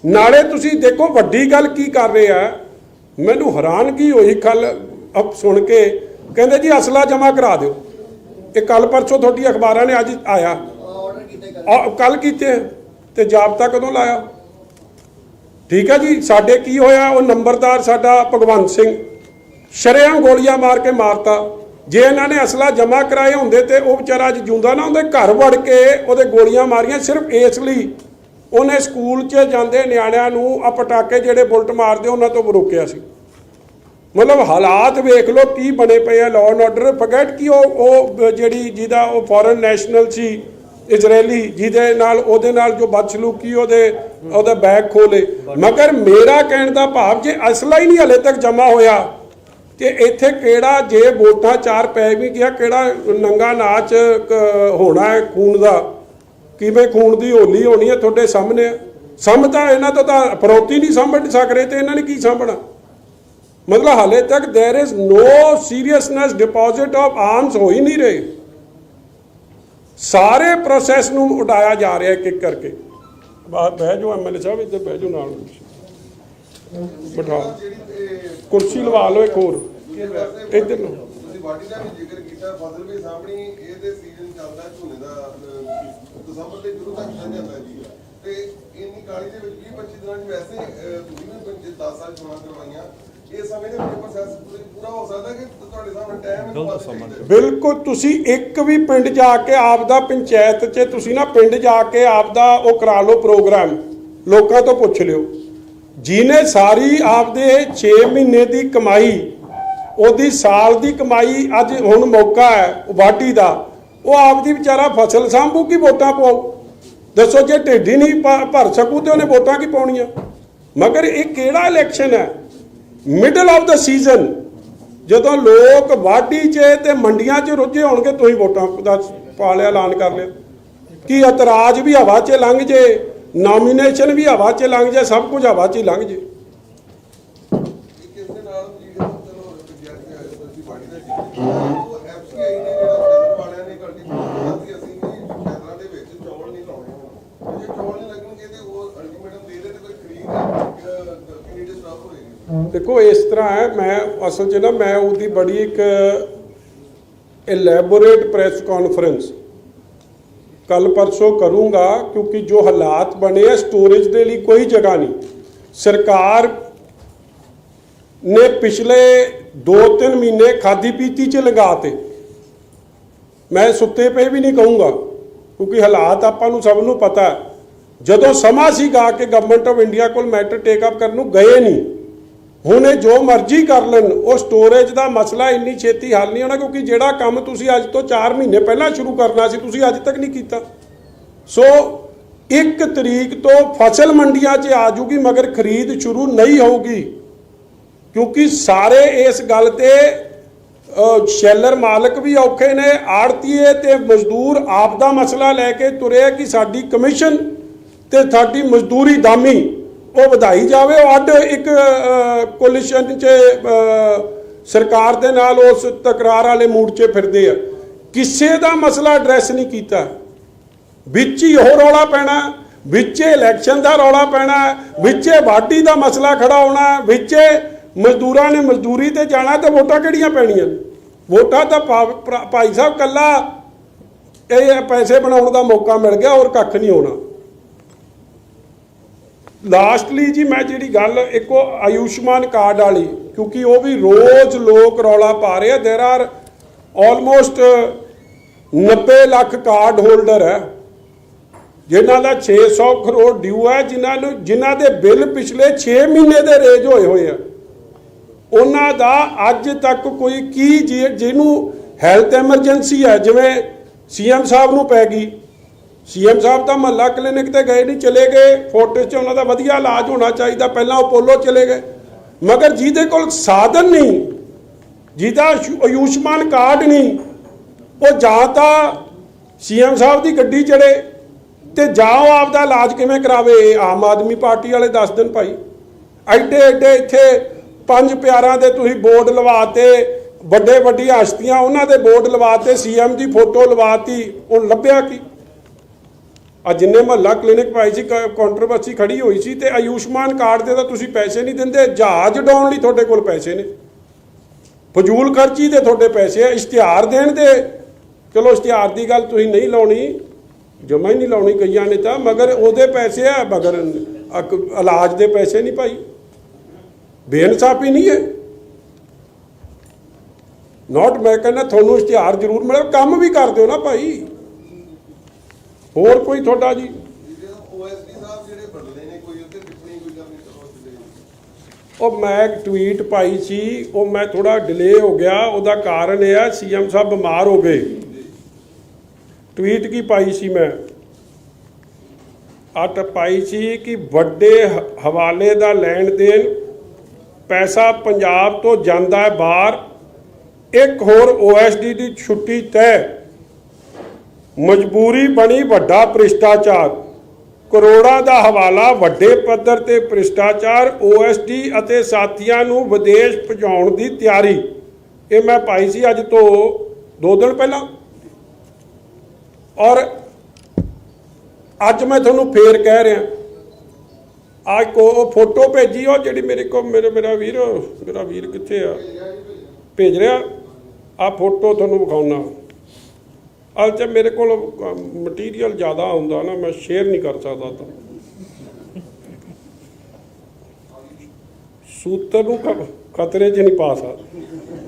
ਨਾਲੇ ਤੁਸੀਂ ਦੇਖੋ ਵੱਡੀ ਗੱਲ ਕੀ ਕਰ ਰਹੇ ਆ? ਮੈਨੂੰ ਹੈਰਾਨਗੀ ਹੋਈ ਕੱਲ? ਸੁਣ ਕੇ ਕਹਿੰਦੇ ਜੀ ਅਸਲਾ ਜਮ੍ਹਾਂ ਕਰਾ ਦਿਓ। ਇਹ ਕੱਲ ਪਰਸੋਂ ਤੁਹਾਡੀ ਅਖਬਾਰਾਂ ਨੇ ਅੱਜ ਆਇਆ। ਕੱਲ ਕੀਤੇ ਤੇ ਜਾਬਤਾ ਕਦੋਂ ਲਾਇਆ? ਠੀਕ ਹੈ ਜੀ, ਸਾਡੇ ਕੀ ਹੋਇਆ? ਉਹ ਨੰਬਰਦਾਰ ਸਾਡਾ ਭਗਵੰਤ ਸਿੰਘ ਸ਼ਰੇਆਮ ਗੋਲੀਆਂ ਮਾਰ ਕੇ ਮਾਰਤਾ। ਜੇ ਇਹਨਾਂ ਨੇ ਅਸਲਾ ਜਮ੍ਹਾਂ ਕਰਾਏ ਹੁੰਦੇ ਤੇ ਉਹ ਵਿਚਾਰਾ ਅੱਜ ਜਿਉਂਦਾ ਨਾ, ਉਹਦੇ ਘਰ ਵੜ ਕੇ ਉਹਦੇ ਗੋਲੀਆਂ ਮਾਰੀਆਂ, ਸਿਰਫ ਇਸ ਲਈ ਉਹਨੇ ਸਕੂਲ 'ਚ ਜਾਂਦੇ ਨਿਆਣਿਆਂ ਨੂੰ ਆ ਪਟਾਕੇ ਜਿਹੜੇ ਬੁਲਟ ਮਾਰਦੇ ਉਹਨਾਂ ਤੋਂ ਰੋਕਿਆ ਸੀ। ਮਤਲਬ ਹਾਲਾਤ ਵੇਖ ਲਓ ਕੀ ਬਣੇ ਪਏ ਆ ਲਾਅ ਐਂਡ ਆਰਡਰ ਫਰਗੇਟ ਕਿ ਉਹ ਉਹ ਜਿਹੜੀ ਜਿਹਦਾ ਉਹ ਫੋਰਨ ਨੈਸ਼ਨਲ ਸੀ, ਇਜ਼ਰਾਈਲੀ, ਜਿਹਦੇ ਨਾਲ, ਉਹਦੇ ਨਾਲ ਜੋ ਬਦਸਲੂਕੀ ਉਹਦੇ, ਉਹਦਾ ਬੈਗ ਖੋਲੇ। ਮਗਰ ਮੇਰਾ ਕਹਿਣ ਦਾ ਭਾਵ, ਜੇ ਅਸਲਾ ਹੀ ਨਹੀਂ ਹਲੇ ਤੱਕ ਜਮਾ ਹੋਇਆ, ਕਿ ਇੱਥੇ ਕਿਹੜਾ ਜੇ ਵੋਟਾਂ ਚਾਰ ਪੈ ਵੀ ਗਿਆ, ਕਿਹੜਾ ਨੰਗਾ ਨਾਚ ਹੋਣਾ ਹੈ ਖੂਨ ਦਾ। ਕਿਵੇਂ ਖੂਨ ਦੀ ਹੋਲੀ ਹੋਣੀ ਹੈ ਤੁਹਾਡੇ ਸਾਹਮਣੇ ਹੈ। ਸਮਝ ਤਾਂ ਇਹਨਾਂ ਤੋਂ ਤਾਂ ਫਰੋਤੀ ਨਹੀਂ ਸਮਝ ਸਕਦੇ ਤੇ ਇਹਨਾਂ ਨੇ ਕੀ ਸਾਂਭਣਾ ਮਤਲਬ ਹਾਲੇ ਤੱਕ there is no seriousness deposit of arms ਹੋ ਹੀ ਨਹੀਂ ਰਹੇ ਸਾਰੇ ਪ੍ਰੋਸੈਸ ਨੂੰ ਉਡਾਇਆ ਜਾ ਰਿਹਾ ਇੱਕ ਇੱਕ ਕਰਕੇ ਬਾਹਰ ਬਹਿ ਜਾਓ ਐਮਐਲਏ ਸਾਹਿਬ ਇੱਧਰ ਬਹਿ ਜਾਓ ਨਾਲ ਬਿਠਾਓ ਜਿਹੜੀ ਇਹ ਕੁਰਸੀ ਲਵਾ ਲਓ ਇੱਕ ਹੋਰ ਇੱਧਰ ਨੂੰ ਤੁਸੀਂ ਵਾਢੀ ਦਾ ਵੀ ਜ਼ਿਕਰ ਕੀਤਾ ਫਸਲ ਵੀ ਸਾਹਮਣੀ ਇਹਦੇ ਸੀਜ਼ਨ ਚੱਲਦਾ ਝੋਨੇ ਦਾ ਅਹ, ਦਸੰਬਰ ਦੇ ਸ਼ੁਰੂ ਤੱਕ ਚੱਲ ਜਾਂਦਾ ਜੀ। ਤੇ ਇੰਨੀ ਕਾਲੀ ਦੇ ਵਿੱਚ 20 25 ਦਿਨਾਂ 'ਚ ਵੈਸੇ ਅਹ, ਤੁਸੀਂ ਵੀ ਪੰਜ- 10 ਸਾਲ ਚੋਣਾਂ ਕਰਵਾਈਆਂ ਇਹ ਸਮੇਂ ਦੇ ਵਿੱਚ ਪ੍ਰੋਸੈਸ ਪੂਰਾ ਹੋ ਸਕਦਾ ਕਿ ਤੁਹਾਡੇ ਸਾਹਮਣੇ ਟਾਈਮ ਹੈ ਸਮਾਂ ਬਿਲਕੁਲ ਤੁਸੀਂ ਇੱਕ ਵੀ ਪਿੰਡ ਜਾ ਕੇ ਆਪਦਾ ਪੰਚਾਇਤ 'ਚ ਤੁਸੀਂ ਨਾ ਪਿੰਡ ਜਾ ਕੇ ਆਪਦਾ ਉਹ ਕਰਾ ਲਓ ਪ੍ਰੋਗਰਾਮ ਲੋਕਾਂ ਤੋਂ ਪੁੱਛ ਲਿਓ। ਜਿਹਨੇ ਸਾਰੀ ਆਪਦੇ 6 ਮਹੀਨੇ ਦੀ ਕਮਾਈ ਉਹਦੀ ਸਾਲ ਦੀ ਕਮਾਈ ਅੱਜ ਹੁਣ ਮੌਕਾ ਹੈ ਵਾਢੀ ਦਾ। ਉਹ ਆਪਦੀ ਵਿਚਾਰਾ ਫਸਲ ਸਾਂਭੂ, ਕੀ ਵੋਟਾਂ ਪਾਓ ਦੱਸੋ ਜੇ ਢਿੱਡੀ ਨਹੀਂ ਭ- ਭਰ ਸਕੂ ਤੇ ਉਹਨੇ ਵੋਟਾਂ ਕੀ ਪਾਉਣੀਆਂ? ਮਗਰ ਇਹ ਕਿਹੜਾ ਇਲੈਕਸ਼ਨ ਹੈ? ਮਿਡਲ ਆਫ ਦਾ ਸੀਜ਼ਨ ਜਦੋਂ ਲੋਕ ਵਾਢੀ 'ਚ ਤੇ ਮੰਡੀਆਂ 'ਚ ਰੁੱਝੇ ਹੋਣਗੇ, ਤੁਸੀਂ ਵੋਟਾਂ ਦਾ ਪਾ ਲਿਆ, ਐਲਾਨ ਕਰ ਲਿਆ। ਕੀ ਇਤਰਾਜ਼ ਵੀ ਹਵਾ 'ਚ ਲੰਘ ਜੇ ਨੋਮੀਨੇਸ਼ਨ ਵੀ ਹਵਾ 'ਚ ਲੰਘ ਜੇ, ਸਭ ਕੁਝ ਹਵਾ 'ਚ ਹੀ ਲੰਘ ਜੇ ਕਿਸ ਦੇ ਨਾਲ ਜੀ ਚਲੋ ਵਿਦਿਆਰਥੀ ਤੁਸੀਂ ਬਾਡੀ ਦਾ ਜ਼ਿਕਰ ਕੀਤਾ ਉਹ ਐਫਸੀਆਈ ਨੇ ਜਿਹੜਾ ਸ਼ਹਿਰ ਵਾਲਿਆਂ ਨੇ ਗਲਤੀ ਕੀਤੀ ਸੀ ਅਸੀਂ ਵੀ ਸ਼ਹਿਰਾਂ ਦੇ ਵਿੱਚ ਚੌਲ ਨਹੀਂ ਲਾਉਣੇ ਹੁਣ ਜੇ ਚੌਲ ਨਹੀਂ ਲੱਗਣਗੇ ਤੇ ਉਹ ਅਲਟੀਮੇਟਮ ਦੇ ਦੇ ਤੇ ਕੋਈ ਖਰੀਦ ਕਿੰਨੀ ਡੇ ਹੋਏਗੀ ਦੇਖੋ, ਇਸ ਤਰ੍ਹਾਂ ਹੈ, ਮੈਂ ਅਸਲ 'ਚ ਨਾ, ਮੈਂ ਉਹਦੀ ਬੜੀ ਇੱਕ ਇਲੈਬੋਰੇਟ ਪ੍ਰੈਸ ਕਾਨਫਰੰਸ ਕੱਲ ਪਰਸੋਂ ਕਰੂੰਗਾ, ਕਿਉਂਕਿ ਜੋ ਹਾਲਾਤ ਬਣੇ ਆ ਸਟੋਰੇਜ ਦੇ ਲਈ ਕੋਈ ਜਗ੍ਹਾ ਨਹੀਂ। ਸਰਕਾਰ ਨੇ ਪਿਛਲੇ 2-3 ਮਹੀਨੇ ਖਾਦੀ ਪੀਤੀ 'ਚ ਲਗਾਤੇ ਮੈਂ ਸੁੱਤੇ ਪਏ ਵੀ ਨਹੀਂ ਕਹੂੰਗਾ, ਕਿਉਂਕਿ ਹਾਲਾਤ ਆਪਾਂ ਨੂੰ ਸਭ ਨੂੰ ਪਤਾ ਹੈ। ਜਦੋਂ ਸਮਾਂ ਸੀਗਾ ਕਿ ਗਵਰਨਮੈਂਟ ਆਫ ਇੰਡੀਆ ਕੋਲ ਮੈਟਰ ਟੇਕ ਅਪ ਕਰਨ ਨੂੰ ਗਏ ਨਹੀਂ, ਹੁਣ ਇਹ ਜੋ ਮਰਜ਼ੀ ਕਰ ਲੈਣ, ਉਹ ਸਟੋਰੇਜ ਦਾ ਮਸਲਾ ਇੰਨੀ ਛੇਤੀ ਹੱਲ ਨਹੀਂ ਹੋਣਾ, ਕਿਉਂਕਿ ਜਿਹੜਾ ਕੰਮ ਤੁਸੀਂ ਅੱਜ ਤੋਂ 4 ਮਹੀਨੇ ਪਹਿਲਾਂ ਸ਼ੁਰੂ ਕਰਨਾ ਸੀ, ਤੁਸੀਂ ਅੱਜ ਤੱਕ ਨਹੀਂ ਕੀਤਾ। ਸੋ ਇੱਕ ਤਰੀਕ ਤੋਂ ਫਸਲ ਮੰਡੀਆਂ 'ਚ ਆ ਜੂਗੀ, ਮਗਰ ਖਰੀਦ ਸ਼ੁਰੂ ਨਹੀਂ ਹੋਊਗੀ। ਕਿਉਂਕਿ ਸਾਰੇ ਇਸ ਗੱਲ ਤੇ ਸ਼ੈਲਰ ਮਾਲਕ ਵੀ ਔਖੇ ਨੇ, ਆੜਤੀਏ ਤੇ ਮਜ਼ਦੂਰ ਆਪ ਦਾ ਮਸਲਾ ਲੈ ਕੇ ਤੁਰੇ ਕਿ ਸਾਡੀ ਕਮਿਸ਼ਨ ਤੇ ਸਾਡੀ ਮਜ਼ਦੂਰੀ ਦਾਮੀ ਉਹ ਵਧਾਈ ਜਾਵੇ। ਉਹ ਅੱਡ ਇੱਕ ਕੋਲੀਸ਼ਨ 'ਚ ਸਰਕਾਰ ਦੇ ਨਾਲ ਉਸ ਤਕਰਾਰ ਵਾਲੇ ਮੂਡ 'ਚ ਫਿਰਦੇ ਆ। ਕਿਸੇ ਦਾ ਮਸਲਾ ਐਡਰੈਸ ਨਹੀਂ ਕੀਤਾ। ਵਿੱਚ ਹੀ ਉਹ ਰੌਲਾ ਪੈਣਾ, ਵਿੱਚੇ ਇਲੈਕਸ਼ਨ ਦਾ ਰੌਲਾ ਪੈਣਾ, ਵਿੱਚੇ ਵਾਢੀ ਦਾ ਮਸਲਾ ਖੜਾ ਹੋਣਾ, ਵਿੱਚੇ ਮਜ਼ਦੂਰਾਂ ਨੇ ਮਜ਼ਦੂਰੀ ਤੇ ਜਾਣਾ ਤੇ ਵੋਟਾਂ ਕਿਹੜੀਆਂ ਪੈਣੀਆਂ ਨੇ? ਵੋਟਾਂ ਤਾਂ ਭਾ- ਭਰਾ- ਭਾਈ ਸਾਹਿਬ ਕੱਲਾ ਇਹ ਪੈਸੇ ਬਣਾਉਣ ਦਾ ਮੌਕਾ ਮਿਲ ਗਿਆ ਹੋਰ ਕੱਖ ਨਹੀਂ ਹੋਣਾ ਲਾਸਟਲੀ ਜੀ ਮੈਂ ਜਿਹੜੀ ਗੱਲ ਇੱਕੋ ਆਯੁਸ਼ਮਾਨ ਕਾਰਡ ਵਾਲੀ ਕਿਉਂਕਿ ਉਹ ਵੀ ਰੋਜ਼ ਲੋਕ ਰੌਲਾ ਪਾ ਰਹੇ ਆ there are almost 90 lakh card holder ਹੈ ਜਿਨ੍ਹਾਂ ਦਾ 600 ਕਰੋੜ ਡਿਊ ਹੈ ਜਿਨ੍ਹਾਂ ਨੂੰ ਜਿਨ੍ਹਾਂ ਦੇ ਬਿੱਲ ਪਿਛਲੇ 6 ਮਹੀਨੇ ਦੇ ਰੇਜ ਹੋਏ ਹੋਏ ਆ ਉਹਨਾਂ ਦਾ ਅੱਜ ਤੱਕ ਕੋਈ ਕੀ ਜੀ- ਜਿਹਨੂੰ ਹੈਲਥ ਐਮਰਜੈਂਸੀ ਹੈ ਜਿਵੇਂ ਸੀਐਮ ਸਾਹਿਬ ਨੂੰ ਪੈ ਗਈ। ਸੀਐਮ ਸਾਹਿਬ ਤਾਂ ਮਹੱਲਾ ਕਲੀਨਿਕ ਤੇ ਗਏ ਨਹੀਂ, ਚਲੇ ਗਏ। ਫੋਰਟਿਸ 'ਚ ਉਹਨਾਂ ਦਾ ਵਧੀਆ ਇਲਾਜ ਹੋਣਾ ਚਾਹੀਦਾ। ਪਹਿਲਾਂ ਅਪੋਲੋ ਚਲੇ ਗਏ। ਮਗਰ ਜਿਹਦੇ ਕੋਲ ਸਾਧਨ ਨਹੀਂ, ਜਿਹਦਾ ਆਯੁ- ਆਯੁਸ਼ਮਾਨ ਕਾਰਡ ਨਹੀਂ, ਉਹ ਜਾਂ ਤਾਂ ਸੀਐਮ ਸਾਹਿਬ ਦੀ ਗੱਡੀ ਚੜੇ ਤੇ ਜਾਓ ਆਪਦਾ ਇਲਾਜ ਕਿਵੇਂ ਕਰਾਵੇ, ਇਹ ਆਮ ਆਦਮੀ ਪਾਰਟੀ ਵਾਲੇ ਦੱਸ ਦਿਨ ਭਾਈ। ਐਡੇ ਐਡੇ ਇੱਥੇ ਪੰਜ ਪਿਆਰਾਂ ਦੇ ਤੁਸੀਂ ਬੋਰਡ ਲਵਾਤੇ, ਵੱਡੇ ਵੱਡੀ ਹਸਤੀਆਂ ਉਹਨਾਂ ਦੇ ਬੋਰਡ ਲਵਾਤੇ, ਸੀਐਮ ਦੀ ਫੋਟੋ ਲਵਾਤੀ, ਉਹ ਲੱਭਿਆ ਕੀ? ਆ ਜਿੰਨੇ ਮਹੱਲਾ ਕਲੀਨਿਕ ਪਾਈ ਸੀ ਕੰਟਰੋਵਰਸੀ ਖੜੀ ਹੋਈ ਸੀ ਤੇ ਆਯੁਸ਼ਮਾਨ ਕਾਰਡ ਦੇ ਤਾਂ ਤੁਸੀਂ ਪੈਸੇ ਨਹੀਂ ਦਿੰਦੇ, ਜਹਾਜ਼ ਡਾਉਣ ਲਈ ਤੁਹਾਡੇ ਕੋਲ ਪੈਸੇ ਨੇ। ਫਜ਼ੂਲ ਖਰਚੀ ਦੇ ਤੁਹਾਡੇ ਪੈਸੇ ਆ, ਇਸ਼ਤਿਹਾਰ ਦੇਣ ਦੇ। ਚਲੋ ਇਸ਼ਤਿਹਾਰ ਦੀ ਗੱਲ ਤੁਸੀਂ ਨਹੀਂ ਲਾਉਣੀ ਜਮਾ ਹੀ ਨਹੀਂ ਲਾਉਣੀ ਕਈਆਂ ਨੇ ਤਾਂ, ਮਗਰ ਉਹਦੇ ਪੈਸੇ ਆ, ਮਗਰ ਇਲਾਜ ਦੇ ਪੈਸੇ ਨਹੀਂ ਭਾਈ। ਬੇਇਨਸਾਫੀ ਨਹੀਂ ਹੈ। ਨਾਟ ਮੈਂ ਕਹਿੰਦਾ ਤੁਹਾਨੂੰ ਇਸ਼ਤਿਹਾਰ ਜ਼ਰੂਰ ਮਿਲਿਆ, ਕੰਮ ਵੀ ਕਰ ਦਿਓ ਨਾ ਭਾਈ। ਹੋਰ ਕੋਈ ਤੁਹਾਡਾ ਜੀ? ਉਹ ਮੈਂ ਟਵੀਟ ਪਾਈ ਸੀ, ਉਹ ਮੈਂ ਥੋੜਾ ਡਿਲੇ ਹੋ ਗਿਆ, ਉਹਦਾ ਕਾਰਨ ਇਹ ਆ ਸੀਐਮ ਸਾਹਿਬ ਬਿਮਾਰ ਹੋ ਗਏ। ਟਵੀਟ ਕੀ ਪਾਈ ਸੀ ਮੈਂ? ਆਟ ਪਾਈ ਸੀ ਕਿ ਵੱਡੇ ਹਵਾਲੇ ਦਾ ਲੈਣ ਦੇਣ ਪੈਸਾ ਪੰਜਾਬ ਤੋਂ ਜਾਂਦਾ ਹੈ ਬਾਹਰ, ਇੱਕ ਹੋਰ ਓਐਸਡੀ ਦੀ ਛੁੱਟੀ ਤੈਅ ਮਜਬੂਰੀ ਬਣੀ ਵੱਡਾ ਭ੍ਰਿਸ਼ਟਾਚਾਰ। ਕਰੋੜਾਂ ਦਾ ਹਵਾਲਾ, ਵੱਡੇ ਪੱਧਰ ਤੇ ਭ੍ਰਿਸ਼ਟਾਚਾਰ ਓਐਸਡੀ ਅਤੇ ਸਾਥੀਆਂ ਨੂੰ ਵਿਦੇਸ਼ ਭਜਾਉਣ ਦੀ ਤਿਆਰੀ। ਇਹ ਮੈਂ ਪਾਈ ਸੀ ਅੱਜ ਤੋਂ 2 ਦਿਨ ਪਹਿਲਾਂ। ਔਰ ਅੱਜ ਮੈਂ ਤੁਹਾਨੂੰ ਫੇਰ ਕਹਿ ਰਿਹਾ। ਅੱਜ ਕੋ ਉਹ ਫੋਟੋ ਭੇਜੀ ਉਹ ਜਿਹੜੀ ਮੇਰੇ ਕੋ ਮੇਰੇ ਮੇਰਾ ਵੀਰ ਮੇਰਾ ਵੀਰ ਕਿੱਥੇ ਆ? ਭੇਜ ਰਿਹਾ। ਆ ਫੋਟੋ ਤੁਹਾਨੂੰ ਵਿਖਾਉਣਾ ਅੱਜ ਚ ਮੇਰੇ ਕੋਲ ਮਟੀਰੀਅਲ ਜ਼ਿਆਦਾ ਹੁੰਦਾ ਨਾ, ਮੈਂ ਸ਼ੇਅਰ ਨਹੀਂ ਕਰ ਸਕਦਾ ਤਾਂ। ਸੂਤਰ ਨੂੰ ਖਤਰੇ 'ਚ ਨਹੀਂ ਪਾ ਸਕਦਾ।